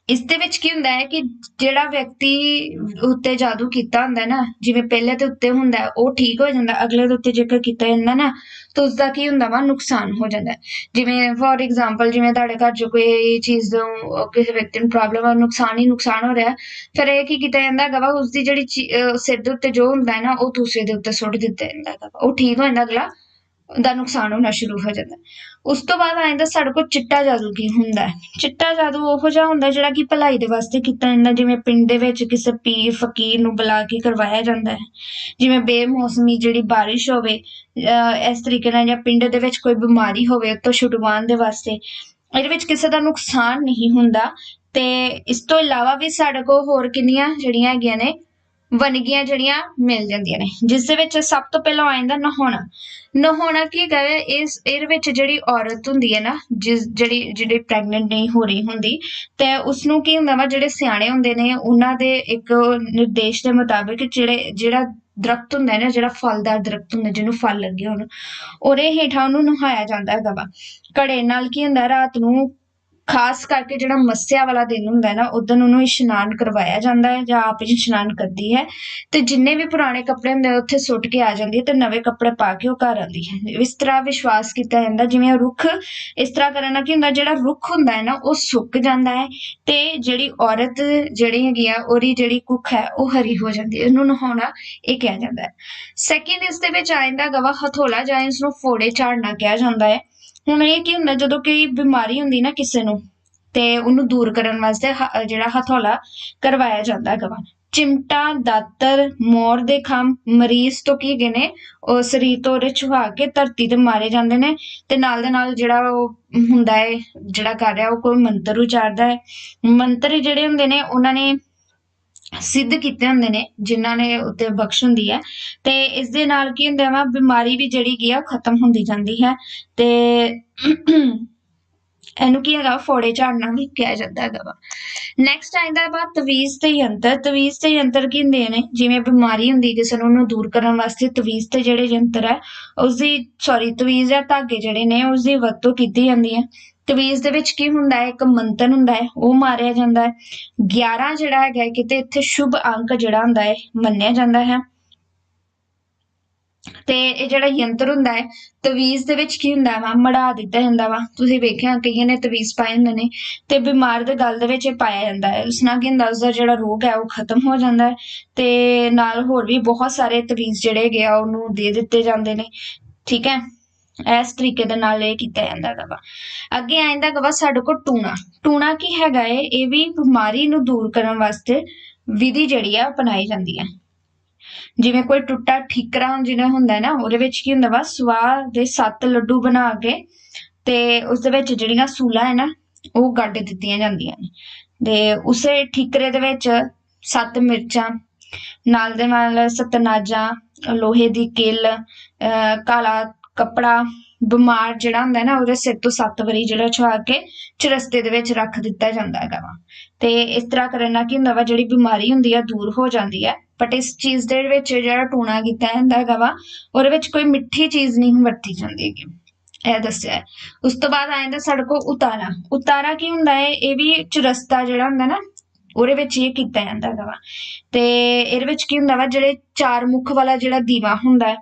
ਇਸ ਦੇ ਵਿੱਚ ਕੀ ਹੁੰਦਾ ਹੈ ਕਿ ਜਿਹੜਾ ਵਿਅਕਤੀ ਉੱਤੇ ਜਾਦੂ ਕੀਤਾ ਹੁੰਦਾ ਨਾ, ਜਿਵੇਂ ਪਹਿਲੇ ਤੇ ਉੱਤੇ ਹੁੰਦਾ ਉਹ ਠੀਕ ਹੋ ਜਾਂਦਾ, ਅਗਲੇ ਦੇ ਉੱਤੇ ਜੇਕਰ ਕੀਤਾ ਜਾਂਦਾ ਨਾ, ਤਾਂ ਉਸ ਦਾ ਕੀ ਹੁੰਦਾ ਵਾ? ਨੁਕਸਾਨ ਹੋ ਜਾਂਦਾ ਜਿਵੇਂ ਫੋਰ ਐਗਜ਼ਾਮਪਲ ਜਿਵੇਂ ਤੁਹਾਡੇ ਘਰ 'ਚ ਕੋਈ ਚੀਜ਼ ਤੋਂ ਕਿਸੇ ਵਿਅਕਤੀ ਨੂੰ ਪ੍ਰੋਬਲਮ ਹੈ ਨੁਕਸਾਨ ਹੀ ਨੁਕਸਾਨ ਹੋ ਰਿਹਾ ਫਿਰ ਇਹ ਕੀ ਕੀਤਾ ਜਾਂਦਾ ਹੈਗਾ ਵਾ? ਉਸ ਦੀ ਜਿਹੜੀ ਚੀ- ਅਹ ਸਿਰ ਦੇ ਉੱਤੇ ਜੋ ਹੁੰਦਾ ਹੈ ਨਾ, ਉਹ ਦੂਸਰੇ ਦੇ ਉੱਤੇ ਸੁੱਟ ਦਿੱਤਾ ਜਾਂਦਾ ਹੈਗਾ ਉਹ ਠੀਕ ਹੋ ਜਾਂਦਾ, ਅਗਲਾ ਦਾ ਨੁਕਸਾਨ ਹੋਣਾ ਸ਼ੁਰੂ ਹੋ ਜਾਂਦਾ ਉਸ ਤੋਂ ਬਾਅਦ ਆ ਜਾਂਦਾ ਸਾਡੇ ਕੋਲ ਚਿੱਟਾ ਜਾਦੂ ਕੀ ਹੁੰਦਾ? ਚਿੱਟਾ ਜਾਦੂ ਉਹੋ ਜਿਹਾ ਹੁੰਦਾ ਜਿਹੜਾ ਕਿ ਭਲਾਈ ਦੇ ਵਾਸਤੇ ਕੀਤਾ ਜਾਂਦਾ, ਜਿਵੇਂ ਪਿੰਡ ਦੇ ਵਿੱਚ ਕਿਸੇ ਪੀਰ, ਫਕੀਰ ਨੂੰ ਬੁਲਾ ਕੇ ਕਰਵਾਇਆ ਜਾਂਦਾ ਹੈ। ਜਿਵੇਂ ਬੇਮੌਸਮੀ ਜਿਹੜੀ ਬਾਰਿਸ਼ ਹੋਵੇ ਇਸ ਤਰੀਕੇ ਨਾਲ ਜਾਂ ਪਿੰਡ ਦੇ ਵਿੱਚ ਕੋਈ ਬਿਮਾਰੀ ਹੋਵੇ ਉਹ ਤੋਂ ਛੁਡਵਾਉਣ ਦੇ ਵਾਸਤੇ ਇਹਦੇ ਵਿੱਚ ਕਿਸੇ ਦਾ ਨੁਕਸਾਨ ਨਹੀਂ ਹੁੰਦਾ। ਤੇ ਇਸ ਤੋਂ ਇਲਾਵਾ ਵੀ ਸਾਡੇ ਕੋਲ ਹੋਰ ਕਿੰਨੀਆਂ ਜਿਹੜੀਆਂ ਹੈਗੀਆਂ ਨੇ ਵਨਗੀਆਂ ਜਿਹੜੀਆਂ ਮਿਲ ਜਾਂਦੀਆਂ ਨੇ, ਜਿਸ ਦੇ ਵਿੱਚ ਸਭ ਤੋਂ ਪਹਿਲਾਂ ਆ ਜਾਂਦਾ ਨਹਾਉਣਾ। ਨਹਾਉਣਾ ਕੀ ਹੈਗਾ ਇਸ, ਇਹਦੇ ਵਿੱਚ ਜਿਹੜੀ ਔਰਤ ਹੁੰਦੀ ਹੈ ਨਾ, ਜਿਸ, ਜਿਹੜੀ ਜਿਹੜੀ ਪ੍ਰੈਗਨੈਂਟ ਨਹੀਂ ਹੋ ਰਹੀ ਹੁੰਦੀ, ਤੇ ਉਸ ਨੂੰ ਕੀ ਹੁੰਦਾ ਵਾ, ਜਿਹੜੇ ਸਿਆਣੇ ਹੁੰਦੇ ਨੇ, ਉਹਨਾਂ ਦੇ ਇੱਕ ਨਿਰਦੇਸ਼ ਦੇ ਮੁਤਾਬਿਕ ਜਿਹੜੇ, ਜਿਹੜਾ ਦਰਖਤ ਹੁੰਦਾ ਹੈ ਨਾ, ਜਿਹੜਾ ਫਲਦਾਰ ਦਰਖਤ ਹੁੰਦਾ, ਜਿਹਨੂੰ ਫਲ ਲੱਗੇ ਹੋਣ, ਉਹਦੇ ਹੇਠਾਂ ਉਹਨੂੰ ਨਹਾਇਆ ਜਾਂਦਾ ਹੈਗਾ ਵਾ। ਘੜੇ ਨਾਲ ਕੀ ਹੁੰਦਾ, ਰਾਤ ਨੂੰ ਖਾਸ ਕਰਕੇ ਜਿਹੜਾ ਮੱਸਿਆ ਵਾਲਾ ਦਿਨ ਹੁੰਦਾ ਨਾ ਉਦੋਂ ਉਹਨੂੰ ਇਸ਼ਨਾਨ ਕਰਵਾਇਆ ਜਾਂਦਾ ਹੈ ਜਾਂ ਆਪ ਹੀ ਇਸ਼ਨਾਨ ਕਰਦੀ ਹੈ। ਤੇ ਜਿੰਨੇ ਵੀ ਪੁਰਾਣੇ ਕੱਪੜੇ ਹੁੰਦੇ ਆ, ਉੱਥੇ ਸੁੱਟ ਕੇ ਆ ਜਾਂਦੀ ਹੈ ਤੇ ਨਵੇਂ ਕੱਪੜੇ ਪਾ ਕੇ ਉਹ ਘਰ ਆਉਂਦੀ ਹੈ। ਇਸ ਤਰ੍ਹਾਂ ਵਿਸ਼ਵਾਸ ਕੀਤਾ ਜਾਂਦਾ, ਜਿਵੇਂ ਰੁੱਖ ਇਸ ਤਰ੍ਹਾਂ ਕਰਨ ਨਾਲ ਕੀ ਹੁੰਦਾ, ਜਿਹੜਾ ਰੁੱਖ ਹੁੰਦਾ ਹੈ ਨਾ, ਉਹ ਸੁੱਕ ਜਾਂਦਾ ਹੈ ਤੇ ਜਿਹੜੀ ਔਰਤ ਜਿਹੜੀ ਹੈਗੀ ਆ, ਉਹਦੀ ਜਿਹੜੀ ਕੁੱਖ ਹੈ, ਉਹ ਹਰੀ ਹੋ ਜਾਂਦੀ ਹੈ। ਉਹਨੂੰ ਨਹਾਉਣਾ ਇਹ ਕਿਹਾ ਜਾਂਦਾ ਹੈ। ਸੈਕਿੰਡ ਇਸ ਦੇ ਵਿੱਚ ਆ ਜਾਂਦਾ ਗਵਾ ਹਥੋਲਾ ਜਾਂ ਇਸ ਨੂੰ ਫੋੜੇ ਝਾੜਨਾ ਕਿਹਾ ਜਾਂਦਾ ਹੈ। ਹੁਣ ਇਹ ਕੀ ਹੁੰਦਾ, ਜਦੋਂ ਕੋਈ ਬਿਮਾਰੀ ਹੁੰਦੀ ਨਾ ਕਿਸੇ ਨੂੰ, ਤੇ ਉਹਨੂੰ ਦੂਰ ਕਰਨ ਵਾਸਤੇ ਜਿਹੜਾ ਹਥੌਲਾ ਕਰਵਾਇਆ ਜਾਂਦਾ ਹੈਗਾ ਵਾ। ਚਿਮਟਾ, ਦਾਤਰ, ਮੋਰ ਦੇ ਖੰਭ, ਮਰੀਜ਼ ਤੋਂ ਕੀ ਹੈਗੇ ਨੇ, ਉਹ ਸਰੀਰ ਤੋਂ ਉਹਦੇ ਚੁਹਾ ਕੇ ਧਰਤੀ ਤੇ ਮਾਰੇ ਜਾਂਦੇ ਨੇ, ਤੇ ਨਾਲ ਦੇ ਨਾਲ ਜਿਹੜਾ ਉਹ ਹੁੰਦਾ ਹੈ, ਜਿਹੜਾ ਕਰ ਰਿਹਾ, ਉਹ ਕੋਈ ਮੰਤਰ ਉਚਾਰਦਾ ਹੈ। ਮੰਤਰ ਜਿਹੜੇ ਹੁੰਦੇ ਨੇ, ਉਹਨਾਂ ਨੇ ਸਿੱਧ ਕੀਤੇ ਹੁੰਦੇ ਨੇ, ਜਿਨ੍ਹਾਂ ਨੇ ਉੱਤੇ ਬਖਸ਼ ਹੁੰਦੀ ਹੈ। ਤੇ ਇਸ ਦੇ ਨਾਲ ਕੀ ਹੁੰਦਾ ਵਾ, ਬਿਮਾਰੀ ਵੀ ਜਿਹੜੀ ਕੀ ਆ, ਉਹ ਖਤਮ ਹੁੰਦੀ ਜਾਂਦੀ ਹੈ। ਤੇ ਇਹਨੂੰ ਕੀ ਹੈਗਾ, ਫੋੜੇ ਝਾੜਨਾ ਵੀ ਕਿਹਾ ਜਾਂਦਾ ਹੈਗਾ ਵਾ। ਨੈਕਸਟ ਆਇੰਦਾ ਵਾ, ਤਵੀਜ਼ ਤੇ ਯੰਤਰ। ਤਵੀਜ਼ ਤੇ ਯੰਤਰ ਕੀ ਹੁੰਦੇ ਨੇ, ਜਿਵੇਂ ਬਿਮਾਰੀ ਹੁੰਦੀ, ਕਿਸੇ ਨੂੰ ਉਹਨੂੰ ਦੂਰ ਕਰਨ ਵਾਸਤੇ ਤਵੀਜ਼ ਤੇ ਜਿਹੜੇ ਯੰਤਰ ਹੈ ਉਸ ਦੀ ਸੌਰੀ ਤਵੀਜ਼ ਜਾਂ ਧਾਗੇ ਜਿਹੜੇ ਨੇ ਉਸ ਦੀ ਵਰਤੋਂ ਕੀਤੀ ਜਾਂਦੀ ਹੈ। ਤਵੀਜ਼ ਦੇ ਵਿੱਚ ਕੀ ਹੁੰਦਾ ਹੈ? ਇੱਕ ਮੰਤਰ ਹੁੰਦਾ ਹੈ, ਉਹ ਮਾਰਿਆ ਜਾਂਦਾ ਹੈ। 11 ਜਿਹੜਾ ਹੈਗਾ ਕਿਤੇ ਇੱਥੇ ਸ਼ੁਭ ਅੰਕ ਜਿਹੜਾ ਹੁੰਦਾ ਹੈ, ਮੰਨਿਆ ਜਾਂਦਾ ਹੈ। ਤੇ ਇਹ ਜਿਹੜਾ ਯੰਤਰ ਹੁੰਦਾ ਹੈ, ਤਵੀਜ਼ ਦੇ ਵਿੱਚ ਕੀ ਹੁੰਦਾ ਵਾ? ਮੜਾ ਦਿੱਤਾ ਜਾਂਦਾ ਵਾ। ਤੁਸੀਂ ਵੇਖਿਆ, ਕਈਆਂ ਨੇ ਤਵੀਜ਼ ਪਾਏ ਹੁੰਦੇ ਨੇ ਤੇ ਬਿਮਾਰ ਦੇ ਗਲ ਦੇ ਵਿੱਚ ਇਹ ਪਾਇਆ ਜਾਂਦਾ ਹੈ। ਉਸ ਨਾਲ ਕੀ ਹੁੰਦਾ, ਉਸਦਾ ਜਿਹੜਾ ਰੋਗ ਹੈ, ਉਹ ਖਤਮ ਹੋ ਜਾਂਦਾ ਹੈ। ਤੇ ਨਾਲ ਹੋਰ ਵੀ ਬਹੁਤ ਸਾਰੇ ਤਵੀਜ਼ ਜਿਹੜੇ ਹੈਗੇ ਆ, ਉਹਨੂੰ ਦੇ ਦਿੱਤੇ ਜਾਂਦੇ ਨੇ। ਠੀਕ ਹੈ? ਇਸ ਤਰੀਕੇ ਦੇ ਨਾਲ ਇਹ ਕੀਤਾ ਜਾਂਦਾ ਹੈਗਾ ਵਾ। ਅੱਗੇ ਆਇੰਦਾ ਹੈਗਾ ਵਾ ਸਾਡੇ ਕੋਲ ਟੂਣਾ। ਟੂਣਾ ਕੀ ਹੈਗਾ ਹੈ ਇਹ ਵੀ ਬਿਮਾਰੀ ਨੂੰ ਦੂਰ ਕਰਨ ਵਾਸਤੇ ਵਿਧੀ ਜਿਹੜੀ ਆ ਅਪਣਾਈ ਜਾਂਦੀ ਹੈ ਜਿਵੇਂ ਕੋਈ ਟੁੱਟਾ ਠੀਕਰਾ ਜਿਹੜਾ ਹੁੰਦਾ ਨਾ, ਉਹਦੇ ਵਿੱਚ ਕੀ ਹੁੰਦਾ ਵਾ? ਸਵਾਹ ਦੇ ਸੱਤ ਲੱਡੂ ਬਣਾ ਕੇ ਤੇ ਉਸ ਦੇ ਵਿੱਚ ਜਿਹੜੀਆਂ ਸੂਲਾਂ ਹੈ ਨਾ, ਉਹ ਗੱਡ ਦਿੱਤੀਆਂ ਜਾਂਦੀਆਂ ਨੇ। ਤੇ ਉਸੇ ਠੀਕਰੇ ਦੇ ਵਿੱਚ ਸੱਤ ਮਿਰਚਾਂ, ਨਾਲ ਦੇ ਨਾਲ ਸਤਨਾਜਾਂ, ਲੋਹੇ ਦੀ ਕਿੱਲ, ਅਹ ਕਾਲਾ ਕੱਪੜਾ ਬਿਮਾਰ ਜਿਹੜਾ ਹੁੰਦਾ ਨਾ, ਉਹਦੇ ਸਿਰ ਤੋਂ ਸੱਤ ਵਾਰੀ ਜਿਹੜਾ ਛੁਆ ਕੇ ਚਰਸਤੇ ਦੇ ਵਿੱਚ ਰੱਖ ਦਿੱਤਾ ਜਾਂਦਾ ਹੈਗਾ ਵਾ। ਤੇ ਇਸ ਤਰ੍ਹਾਂ ਕਰਨ ਨਾਲ ਕੀ ਹੁੰਦਾ ਵਾ, ਜਿਹੜੀ ਬਿਮਾਰੀ ਹੁੰਦੀ ਆ, ਦੂਰ ਹੋ ਜਾਂਦੀ ਹੈ ਬਟ ਇਸ ਚੀਜ਼ ਦੇ ਵਿੱਚ ਜਿਹੜਾ ਟੂਣਾ ਕੀਤਾ ਜਾਂਦਾ ਹੈਗਾ ਵਾ, ਉਹਦੇ ਵਿੱਚ ਕੋਈ ਮਿੱਠੀ ਚੀਜ਼ ਨਹੀਂ ਵਰਤੀ ਜਾਂਦੀ ਹੈਗੀ। ਇਹ ਦੱਸਿਆ ਹੈ। ਉਸ ਤੋਂ ਬਾਅਦ ਆ ਜਾਂਦਾ ਸਾਡੇ ਕੋਲ ਉਤਾਰਾ। ਉਤਾਰਾ ਕੀ ਹੁੰਦਾ ਹੈ? ਇਹ ਵੀ ਚੁਰਸਤਾ ਜਿਹੜਾ ਹੁੰਦਾ ਨਾ ਉਹਦੇ ਵਿੱਚ ਇਹ ਕੀਤਾ ਜਾਂਦਾ ਹੈਗਾ ਵਾ। ਤੇ ਇਹਦੇ ਵਿੱਚ ਕੀ ਹੁੰਦਾ ਵਾ, ਜਿਹੜੇ ਚਾਰ ਮੁੱਖ ਵਾਲਾ ਜਿਹੜਾ ਦੀਵਾ ਹੁੰਦਾ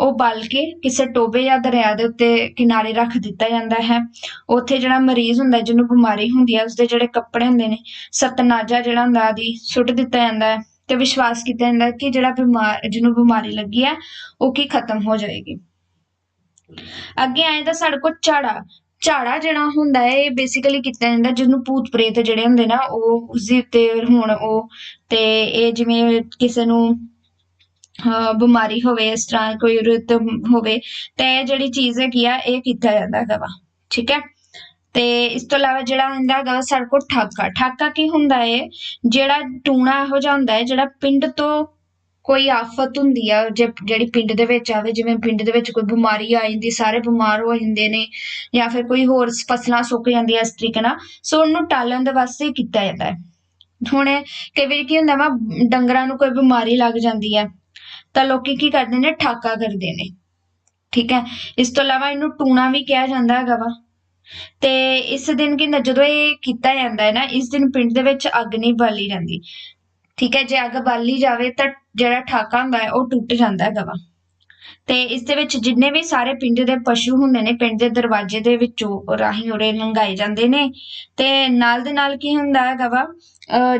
ਉਹ ਬਲ ਕੇ ਕਿਸੇ ਟੋਬੇ ਜਾਂ ਦਰਿਆ ਦੇ ਉੱਤੇ ਕਿਨਾਰੇ ਰੱਖ ਦਿੱਤਾ ਜਾਂਦਾ ਹੈ। ਉੱਥੇ ਜਿਹੜਾ ਮਰੀਜ਼ ਹੁੰਦਾ, ਜਿਹਨੂੰ ਬਿਮਾਰੀ ਹੁੰਦੀ ਹੈ, ਉਸਦੇ ਜਿਹੜੇ ਕੱਪੜੇ ਹੁੰਦੇ ਨੇ, ਸਤਨਾਜਾ ਜਿਹੜਾ ਹੁੰਦਾ ਆਦੀ ਸੁੱਟ ਦਿੱਤਾ ਜਾਂਦਾ ਹੈ ਤੇ ਵਿਸ਼ਵਾਸ ਕੀਤਾ ਜਾਂਦਾ ਕਿ ਜਿਹੜਾ ਬਿਮਾਰ, ਜਿਹਨੂੰ ਬਿਮਾਰੀ ਲੱਗੀ ਹੈ, ਉਹ ਕੀ ਖਤਮ ਹੋ ਜਾਏਗੀ। ਅੱਗੇ ਆਏ ਤਾਂ ਸਾਡੇ ਕੋਲ ਝਾੜਾ ਝਾੜਾ ਜਿਹੜਾ ਹੁੰਦਾ ਹੈ ਇਹ ਬੇਸਿਕਲੀ ਕੀਤਾ ਜਾਂਦਾ, ਜਿਹਨੂੰ ਭੂਤ ਪ੍ਰੇਤ ਜਿਹੜੇ ਹੁੰਦੇ ਨਾ, ਉਹ ਉਸਦੇ ਉੱਤੇ ਹੁਣ ਉਹ, ਤੇ ਇਹ ਜਿਵੇਂ ਕਿਸੇ ਨੂੰ ਬਿਮਾਰੀ ਹੋਵੇ, ਇਸ ਤਰ੍ਹਾਂ ਕੋਈ ਰੁੱਤ ਹੋਵੇ, ਤੇ ਜਿਹੜੀ ਚੀਜ਼ ਹੈਗੀ ਆ, ਇਹ ਕੀਤਾ ਜਾਂਦਾ ਹੈਗਾ ਠੀਕ ਹੈ? ਤੇ ਇਸ ਤੋਂ ਇਲਾਵਾ ਜਿਹੜਾ ਹੁੰਦਾ ਹੈਗਾ ਵਾ ਸਾਡੇ ਕੋਲ ਠਾਕਾ ਠਾਕਾ ਕੀ ਹੁੰਦਾ ਹੈ ਜਿਹੜਾ ਟੂਣਾ ਇਹੋ ਜਿਹਾ ਹੁੰਦਾ ਹੈ ਜਿਹੜਾ ਪਿੰਡ ਤੋਂ ਕੋਈ ਆਫਤ ਹੁੰਦੀ ਆ, ਜੇ ਜਿਹੜੀ ਪਿੰਡ ਦੇ ਵਿੱਚ ਆਵੇ, ਜਿਵੇਂ ਪਿੰਡ ਦੇ ਵਿੱਚ ਕੋਈ ਬਿਮਾਰੀ ਆ ਜਾਂਦੀ, ਸਾਰੇ ਬਿਮਾਰ ਹੋ ਜਾਂਦੇ ਨੇ, ਜਾਂ ਫਿਰ ਕੋਈ ਹੋਰ ਫਸਲਾਂ ਸੁੱਕ ਜਾਂਦੀਆਂ ਇਸ ਤਰੀਕੇ ਨਾਲ, ਸੋ ਉਹਨੂੰ ਟਾਲਣ ਦੇ ਵਾਸਤੇ ਕੀਤਾ ਜਾਂਦਾ ਹੈ। ਹੁਣ ਕਈ ਵਾਰੀ ਕੀ ਹੁੰਦਾ ਵਾ, ਡੰਗਰਾਂ ਨੂੰ ਕੋਈ ਬਿਮਾਰੀ ਲੱਗ ਜਾਂਦੀ ਹੈ, ਤਾਂ ਲੋਕੀ ਕੀ ਕਰਦੇ ਨੇ, ਠਾਕਾ ਕਰਦੇ ਨੇ, ਠੀਕ ਹੈ? ਇਸ ਤੋਂ ਇਲਾਵਾ ਇਹਨੂੰ ਟੂਣਾ ਵੀ ਕਿਹਾ ਜਾਂਦਾ ਹੈਗਾ ਵਾ, ਤੇ ਇਸ ਦਿਨ ਕੀ ਜਦੋਂ ਇਹ ਕੀਤਾ ਜਾਂਦਾ ਹੈ ਨਾ, ਇਸ ਦਿਨ ਪਿੰਡ ਦੇ ਵਿੱਚ ਅੱਗ ਨਹੀਂ ਬਾਲੀ ਜਾਂਦੀ। ਠੀਕ ਹੈ ਜੇ ਅੱਗ ਬਾਲੀ ਜਾਵੇ ਤਾਂ ਜਿਹੜਾ ਠਾਕਾ ਹੁੰਦਾ ਹੈ ਉਹ ਟੁੱਟ ਜਾਂਦਾ ਹੈ ਗਵਾ। ਤੇ ਇਸ ਦੇ ਵਿੱਚ ਜਿੰਨੇ ਵੀ ਸਾਰੇ ਪਿੰਡ ਦੇ ਪਸ਼ੂ ਹੁੰਦੇ ਨੇ ਪਿੰਡ ਦੇ ਦਰਵਾਜ਼ੇ ਦੇ ਵਿੱਚੋਂ ਰਾਹੀਂ ਉਰੇ ਲੰਘਾਏ ਜਾਂਦੇ ਨੇ ਤੇ ਨਾਲ ਦੇ ਨਾਲ ਕੀ ਹੁੰਦਾ ਹੈ ਗਵਾ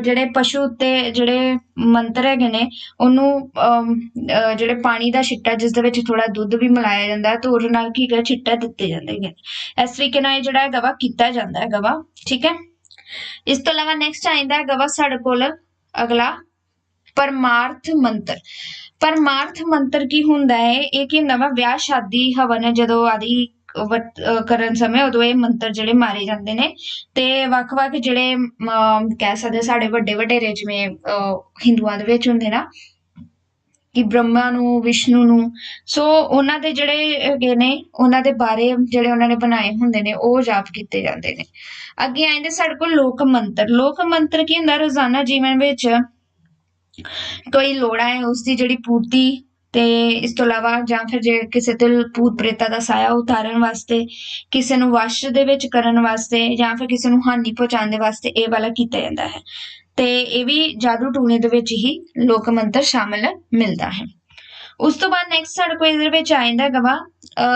ਜਿਹੜੇ ਪਸ਼ੂ ਉੱਤੇ ਜਿਹੜੇ ਮੰਤਰ ਹੈਗੇ ਨੇ ਉਹਨੂੰ ਅਮ, ਅਹ ਜਿਹੜੇ ਪਾਣੀ ਦਾ ਛਿੱਟਾ ਜਿਸ ਦੇ ਵਿੱਚ ਥੋੜਾ ਦੁੱਧ ਵੀ ਮਿਲਾਇਆ ਜਾਂਦਾ ਹੈ ਤੇ ਉਹਦੇ ਨਾਲ ਕੀ ਹੈਗਾ ਛਿੱਟਾ ਦਿੱਤੇ ਜਾਂਦੇ ਹੈਗੇ ਇਸ ਤਰੀਕੇ ਨਾਲ ਇਹ ਜਿਹੜਾ ਹੈਗਾ ਵਾ ਕੀਤਾ ਜਾਂਦਾ ਹੈ ਗਵਾ ਠੀਕ ਹੈ। ਇਸ ਤੋਂ ਇਲਾਵਾ ਨੈਕਸਟ ਆਇੰਦਾ ਹੈ ਗਵਾ ਸਾਡੇ ਕੋਲ ਅਗਲਾ ਪਰਮਾਰਥ ਮੰਤਰ। ਪਰਮਾਰਥ ਮੰਤਰ ਕੀ ਹੁੰਦਾ ਹੈ? ਇਹ ਕਿ ਨਵਾਂ ਵਿਆਹ ਸ਼ਾਦੀ ਹਵਨ ਜਦੋਂ ਆਦਿ ਵਰਤ- ਕਰਨ ਸਮੇਂ ਉਦੋਂ ਇਹ ਮੰਤਰ ਜਿਹੜੇ ਮਾਰੇ ਜਾਂਦੇ ਨੇ ਤੇ ਵੱਖ-ਵੱਖ ਜਿਹੜੇ ਅਮ, ਕਹਿ ਸਕਦੇ ਸਾਡੇ ਵੱਡੇ ਵਡੇਰੇ ਜਿਵੇਂ ਅਹ, ਹਿੰਦੂਆਂ ਦੇ ਵਿੱਚ ਹੁੰਦੇ ਨਾ ਕਿ ਬ੍ਰਹਮਾ ਨੂੰ, ਵਿਸ਼ਨੂੰ ਨੂੰ। ਸੋ ਉਹਨਾਂ ਦੇ ਜਿਹੜੇ ਹੈਗੇ ਨੇ, ਉਹਨਾਂ ਦੇ ਬਾਰੇ ਜਿਹੜੇ ਉਹਨਾਂ ਨੇ ਬਣਾਏ ਹੁੰਦੇ ਨੇ, ਉਹ ਜਾਪ ਕੀਤੇ ਜਾਂਦੇ ਨੇ। ਅੱਗੇ ਆਉਂਦੇ ਸਾਡੇ ਕੋਲ ਲੋਕ ਮੰਤਰ। ਲੋਕ ਮੰਤਰ ਕੀ ਹੁੰਦਾ? ਰੋਜ਼ਾਨਾ ਜੀਵਨ ਵਿੱਚ ਕੋਈ ਲੋੜਾ ਹੈ ਉਸ ਦੀ ਜਿਹੜੀ ਪੂਰਤੀ ਤੇ ਇਸ ਤੋਂ ਇਲਾਵਾ ਜਾਂ ਫਿਰ ਜੇ ਕਿਸੇ ਤੇ ਭੂਤ ਪ੍ਰੇਤਾ ਦਾ ਸਾਇਆ ਉਤਾਰਨ ਵਾਸਤੇ, ਕਿਸੇ ਨੂੰ ਵਸ਼ ਦੇ ਵਿੱਚ ਕਰਨ ਵਾਸਤੇ ਜਾਂ ਫਿਰ ਕਿਸੇ ਨੂੰ ਹਾਨੀ ਪਹੁੰਚਾਉਣ ਦੇ ਵਾਸਤੇ ਇਹ ਵਾਲਾ ਕੀਤਾ ਜਾਂਦਾ ਹੈ। ਤੇ ਇਹ ਵੀ ਜਾਦੂ ਟੂਣੇ ਦੇ ਵਿੱਚ ਹੀ ਲੋਕ ਮੰਤਰ ਸ਼ਾਮਿਲ ਮਿਲਦਾ ਹੈ। ਉਸ ਤੋਂ ਬਾਅਦ ਨੈਕਸਟ ਸਾਡੇ ਕੋਲ ਇਹਦੇ ਵਿੱਚ ਆ ਜਾਂਦਾ ਗਵਾ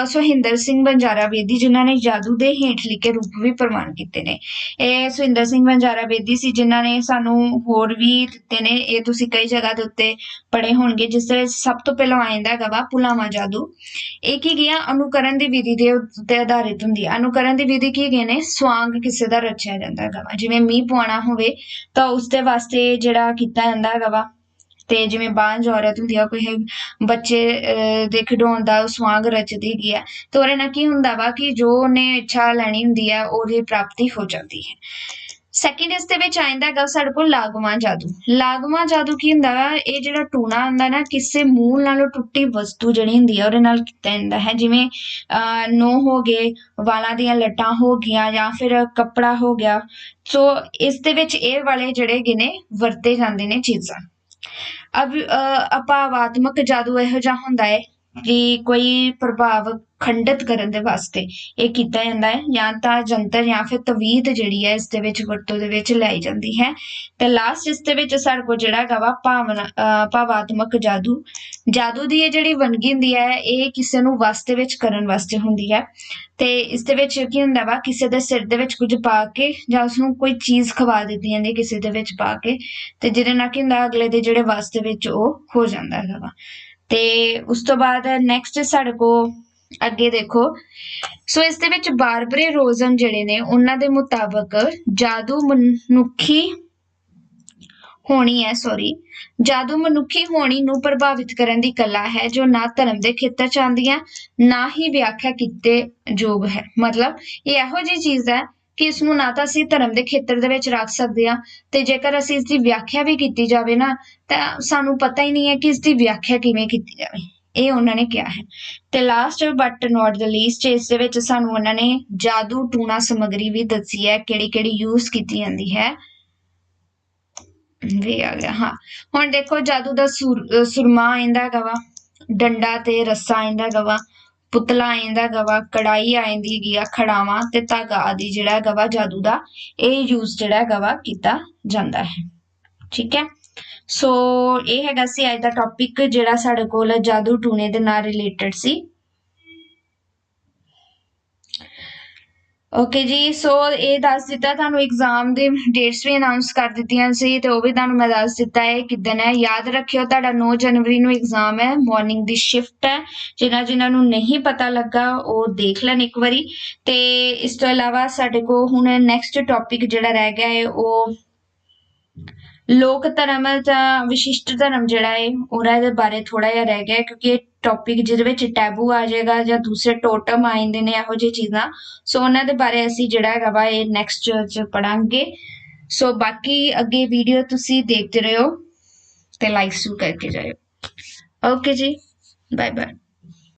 ਸੁਹਿੰਦਰ ਸਿੰਘ ਬੰਜਾਰਾ ਵੇਦੀ ਜਿਨ੍ਹਾਂ ਨੇ ਜਾਦੂ ਦੇ ਹੇਠ ਲਿਖੇ ਰੂਪ ਵੀ ਪ੍ਰਮਾਣ ਕੀਤੇ ਨੇ। ਇਹ ਸੁਹਿੰਦਰ ਸਿੰਘ ਬੰਜਾਰਾ ਵੇਦੀ ਸੀ, ਜਿਨ੍ਹਾਂ ਨੇ ਸਾਨੂੰ ਹੋਰ ਵੀ ਦਿੱਤੇ ਨੇ। ਇਹ ਤੁਸੀਂ ਕਈ ਜਗ੍ਹਾ ਦੇ ਉੱਤੇ ਪੜ੍ਹੇ ਹੋਣਗੇ, ਜਿਸ ਤਰ੍ਹਾਂ ਸਭ ਤੋਂ ਪਹਿਲਾਂ ਆ ਜਾਂਦਾ ਹੈਗਾ ਵਾ ਭੁਲਾਵਾ ਜਾਦੂ। ਇਹ ਕੀ ਗਿਆ ਅਨੁਕਰਨ ਦੀ ਵਿਧੀ ਦੇ ਉੱਤੇ ਆਧਾਰਿਤ ਹੁੰਦੀ ਹੈ ਅਨੁਕਰਨ ਦੀ ਵਿਧੀ ਕੀ ਗਏ ਨੇ? ਸਵਾਂਗ ਕਿਸੇ ਦਾ ਰਚਿਆ ਜਾਂਦਾ ਹੈਗਾ ਵਾ। ਜਿਵੇਂ ਮੀਂਹ ਪਵਾਉਣਾ ਹੋਵੇ, ਤਾਂ ਉਸ ਦੇ ਵਾਸਤੇ ਜਿਹੜਾ ਕੀਤਾ ਜਾਂਦਾ ਹੈਗਾ ਵਾ ਤੇ ਜਿਵੇਂ ਬਾਂਝ ਔਰਤ ਹੁੰਦੀ ਆ ਕੋਈ ਬੱਚੇ ਅਹ, ਦੇ ਖਿਡੌਣ ਦਾ ਸਵਾਂਗ ਰਚਦੀ ਹੈਗੀ ਆ ਤੇ ਉਹਦੇ ਨਾਲ ਕੀ ਹੁੰਦਾ ਵਾ ਕਿ ਜੋ ਉਹਨੇ ਇੱਛਾ ਲੈਣੀ ਹੁੰਦੀ ਆ ਉਹਦੀ ਪ੍ਰਾਪਤੀ ਹੋ ਜਾਂਦੀ ਹੈ। ਸੈਕਿੰਡ ਇਸ ਦੇ ਵਿੱਚ ਆਇੰਦਾ ਹੈਗਾ ਸਾਡੇ ਕੋਲ ਲਾਗਵਾਂ ਜਾਦੂ। ਲਾਗਵਾਂ ਜਾਦੂ ਕੀ ਹੁੰਦਾ ਵਾ? ਇਹ ਜਿਹੜਾ ਟੂਣਾ ਹੁੰਦਾ ਨਾ ਕਿਸੇ ਮੂਲ ਨਾਲੋਂ ਟੁੱਟੀ ਵਸਤੂ ਜਿਹੜੀ ਹੁੰਦੀ ਹੈ ਉਹਦੇ ਨਾਲ ਕੀਤਾ ਜਾਂਦਾ ਹੈ। ਜਿਵੇਂ ਅਹ ਨੋ ਹੋ ਗਏ ਵਾਲਾਂ ਦੀਆਂ ਲੱਟਾਂ ਹੋ ਗਈਆਂ ਜਾਂ ਫਿਰ ਕੱਪੜਾ ਹੋ ਗਿਆ। ਸੋ ਇਸ ਦੇ ਵਿੱਚ ਇਹ ਵਾਲੇ ਜਿਹੜੇ ਹੈਗੇ ਨੇ ਵਰਤੇ ਜਾਂਦੇ ਨੇ ਚੀਜ਼ਾਂ। ਅਬ ਅਹ, ਅਪਾਵਾਤਮਕ ਜਾਦੂ ਇਹੋ ਜਿਹਾ ਹੁੰਦਾ ਹੈ। ਕਿ ਕੋਈ ਪ੍ਰਭਾਵ ਖੰਡਿਤ ਕਰਨ ਦੇ ਵਾਸਤੇ ਇਹ ਕੀਤਾ ਜਾਂਦਾ ਹੈ ਜਾਂ ਤਾਂ ਜੰਤਰ ਜਾਂ ਫਿਰ ਤਵੀਤ ਜਿਹੜੀ ਹੈ ਇਸ ਦੇ ਵਿੱਚ ਵਰਤੋਂ ਦੇ ਵਿੱਚ ਲਈ ਜਾਂਦੀ ਹੈ। ਤੇ ਲਾਸਟ ਇਸ ਦੇ ਵਿੱਚ ਸਾਡੇ ਕੋਲ ਜਿਹੜਾ ਹੈਗਾ ਵਾ ਭਾਵਨਾ ਅਹ, ਭਾਵਾਤਮਕ ਜਾਦੂ। ਜਾਦੂ ਦੀ ਇਹ ਜਿਹੜੀ ਵੰਨਗੀ ਹੁੰਦੀ ਹੈ ਇਹ ਕਿਸੇ ਨੂੰ ਵਸ ਦੇ ਵਿੱਚ ਕਰਨ ਵਾਸਤੇ ਹੁੰਦੀ ਹੈ। ਤੇ ਇਸ ਦੇ ਵਿੱਚ ਕੀ ਹੁੰਦਾ ਵਾ ਕਿਸੇ ਦੇ ਸਿਰ ਦੇ ਵਿੱਚ ਕੁਝ ਪਾ ਕੇ ਜਾਂ ਉਸ ਨੂੰ ਕੋਈ ਚੀਜ਼ ਖਵਾ ਦਿੱਤੀ ਜਾਂਦੀ ਹੈ ਕਿਸੇ ਦੇ ਵਿੱਚ ਪਾ ਕੇ ਤੇ ਜਿਹਦੇ ਨਾਲ ਕੀ ਹੁੰਦਾ ਅਗਲੇ ਦੇ ਜਿਹੜੇ ਵਸ ਦੇ ਵਿੱਚ ਉਹ ਹੋ ਜਾਂਦਾ ਹੈਗਾ ਵਾ। ਤੇ ਉਸ ਤੋਂ ਬਾਅਦ ਨੈਕਸਟ ਸਾਡੇ ਕੋ ਅੱਗੇ ਦੇਖੋ। ਸੋ ਇਸ ਦੇ ਵਿੱਚ ਬਾਰਬਰੇ ਰੋਜ਼ਨ ਜਿਹੜੇ ਨੇ, ਉਹਨਾਂ ਦੇ ਮੁਤਾਬਕ ਜਾਦੂ ਮਨੁੱਖੀ ਹੋਣੀ ਹੈ ਸੌਰੀ ਜਾਦੂ ਮਨੁੱਖੀ ਹੋਣੀ ਨੂੰ ਪ੍ਰਭਾਵਿਤ ਕਰਨ ਦੀ ਕਲਾ ਹੈ, ਜੋ ਨਾ ਧਰਮ ਦੇ ਖੇਤਰ ਚ ਆਉਂਦੀ ਹੈ, ਨਾ ਹੀ ਵਿਆਖਿਆ ਕੀਤੇ ਯੋਗ ਹੈ। ਮਤਲਬ ਇਹ ਇਹੋ ਜਿਹੀ ਚੀਜ਼ ਹੈ ਕਿ ਇਸ ਨੂੰ ਨਾ ਤਾਂ ਅਸੀਂ ਧਰਮ ਦੇ ਖੇਤਰ ਦੇ ਵਿੱਚ ਰੱਖ ਸਕਦੇ ਹਾਂ ਤੇ ਜੇਕਰ ਅਸੀਂ ਇਸ ਦੀ ਵਿਆਖਿਆ ਵੀ ਕੀਤੀ ਜਾਵੇ ਨਾ, ਤਾਂ ਸਾਨੂੰ ਪਤਾ ਹੀ ਨਹੀਂ ਹੈ ਕਿ ਇਸ ਦੀ ਵਿਆਖਿਆ ਕਿਵੇਂ ਕੀਤੀ ਜਾਵੇ। ਇਹ ਉਹਨਾਂ ਨੇ ਕਿਹਾ ਹੈ। ਤੇ last but not the least ਇਸ ਦੇ ਵਿੱਚ ਸਾਨੂੰ ਉਹਨਾਂ ਨੇ ਜਾਦੂ ਟੂਣਾ ਸਮਗਰੀ ਵੀ ਦੱਸੀ ਹੈ, ਕਿਹੜੀ ਕਿਹੜੀ ਯੂਜ਼ ਕੀਤੀ ਜਾਂਦੀ ਹੈ। ਵੀ ਆ ਗਿਆ, ਹਾਂ। ਹੁਣ ਦੇਖੋ, ਜਾਦੂ ਦਾ ਸੁਰ- ਸੁਰਮਾ ਆਇੰਦਾ ਹੈਗਾ ਵਾ, ਡੰਡਾ ਤੇ ਰੱਸਾ ਆਇੰਦਾ ਹੈਗਾ ਵਾ। ਪੁਤਲਾ ਆਇੰਦਾ ਹੈਗਾ ਵਾ ਕੜਾਈ ਆਇੰਦੀ ਹੈਗੀ ਆ ਖੜਾਵਾਂ ਤੇ ਧਾਗਾ ਆਦਿ ਜਿਹੜਾ ਹੈਗਾ ਵਾ ਜਾਦੂ ਦਾ, ਇਹ ਯੂਜ਼ ਜਿਹੜਾ ਹੈਗਾ ਵਾ ਕੀਤਾ ਜਾਂਦਾ ਹੈ। ਠੀਕ ਹੈ? ਸੋ ਇਹ ਹੈਗਾ ਸੀ ਅੱਜ ਦਾ ਟੌਪਿਕ ਜਿਹੜਾ ਸਾਡੇ ਕੋਲ ਜਾਦੂ ਟੂਣੇ ਦੇ ਨਾਲ ਰਿਲੇਟਡ ਸੀ। ਓਕੇ ਜੀ ਸੋ ਇਹ ਦੱਸ ਦਿੱਤਾ, ਤੁਹਾਨੂੰ ਐਗਜ਼ਾਮ ਦੇ ਡੇਟਸ ਵੀ ਅਨਾਉਂਸ ਕਰ ਦਿੱਤੀਆਂ ਸੀ ਤੇ ਉਹ ਵੀ ਤੁਹਾਨੂੰ ਮੈਂ ਦੱਸ ਦਿੱਤਾ ਹੈ ਕਿਦਨ ਹੈ। ਯਾਦ ਰੱਖਿਓ, ਤੁਹਾਡਾ 9 ਜਨਵਰੀ ਨੂੰ ਐਗਜ਼ਾਮ ਹੈ ਮਾਰਨਿੰਗ ਦੀ ਸ਼ਿਫਟ ਹੈ। ਜਿਨ੍ਹਾਂ ਜਿਨ੍ਹਾਂ ਨੂੰ ਨਹੀਂ ਪਤਾ ਲੱਗਾ, ਉਹ ਦੇਖ ਲੈਣ ਇੱਕ ਵਾਰੀ। ਤੇ ਇਸ ਤੋਂ ਇਲਾਵਾ ਸਾਡੇ ਕੋਲ ਹੁਣ ਨੈਕਸਟ ਟੌਪਿਕ ਜਿਹੜਾ ਰਹਿ ਗਿਆ ਹੈ, ਉਹ ਲੋਕ ਧਰਮ ਜਾਂ ਵਿਸ਼ਿਸ਼ਟ ਧਰਮ ਜਿਹੜਾ ਹੈ ਉਹਨਾਂ ਦੇ ਬਾਰੇ ਥੋੜਾ ਜਿਹਾ ਰਹਿ ਗਿਆ, ਕਿਉਂਕਿ ਇਹ ਟੌਪਿਕ ਜਿਹਦੇ ਵਿੱਚ ਟੈਬੂ ਆ ਜਾਏਗਾ ਜਾਂ ਦੂਸਰੇ ਟੋਟਮ ਆ ਜਾਂਦੇ ਨੇ ਇਹੋ ਜਿਹੀ ਚੀਜ਼ਾਂ। ਸੋ ਉਹਨਾਂ ਦੇ ਬਾਰੇ ਅਸੀਂ ਜਿਹੜਾ ਹੈਗਾ ਵਾ ਇਹ ਨੈਕਸਟ ਚ ਪੜਾਂਗੇ ਸੋ ਬਾਕੀ ਅੱਗੇ ਵੀਡੀਓ ਤੁਸੀਂ ਦੇਖਦੇ ਰਹੋ ਤੇ ਲਾਈਕ ਸ਼ੂ ਕਰਕੇ ਜਾਇਓ। ਓਕੇ ਜੀ ਬਾਏ ਬਾਏ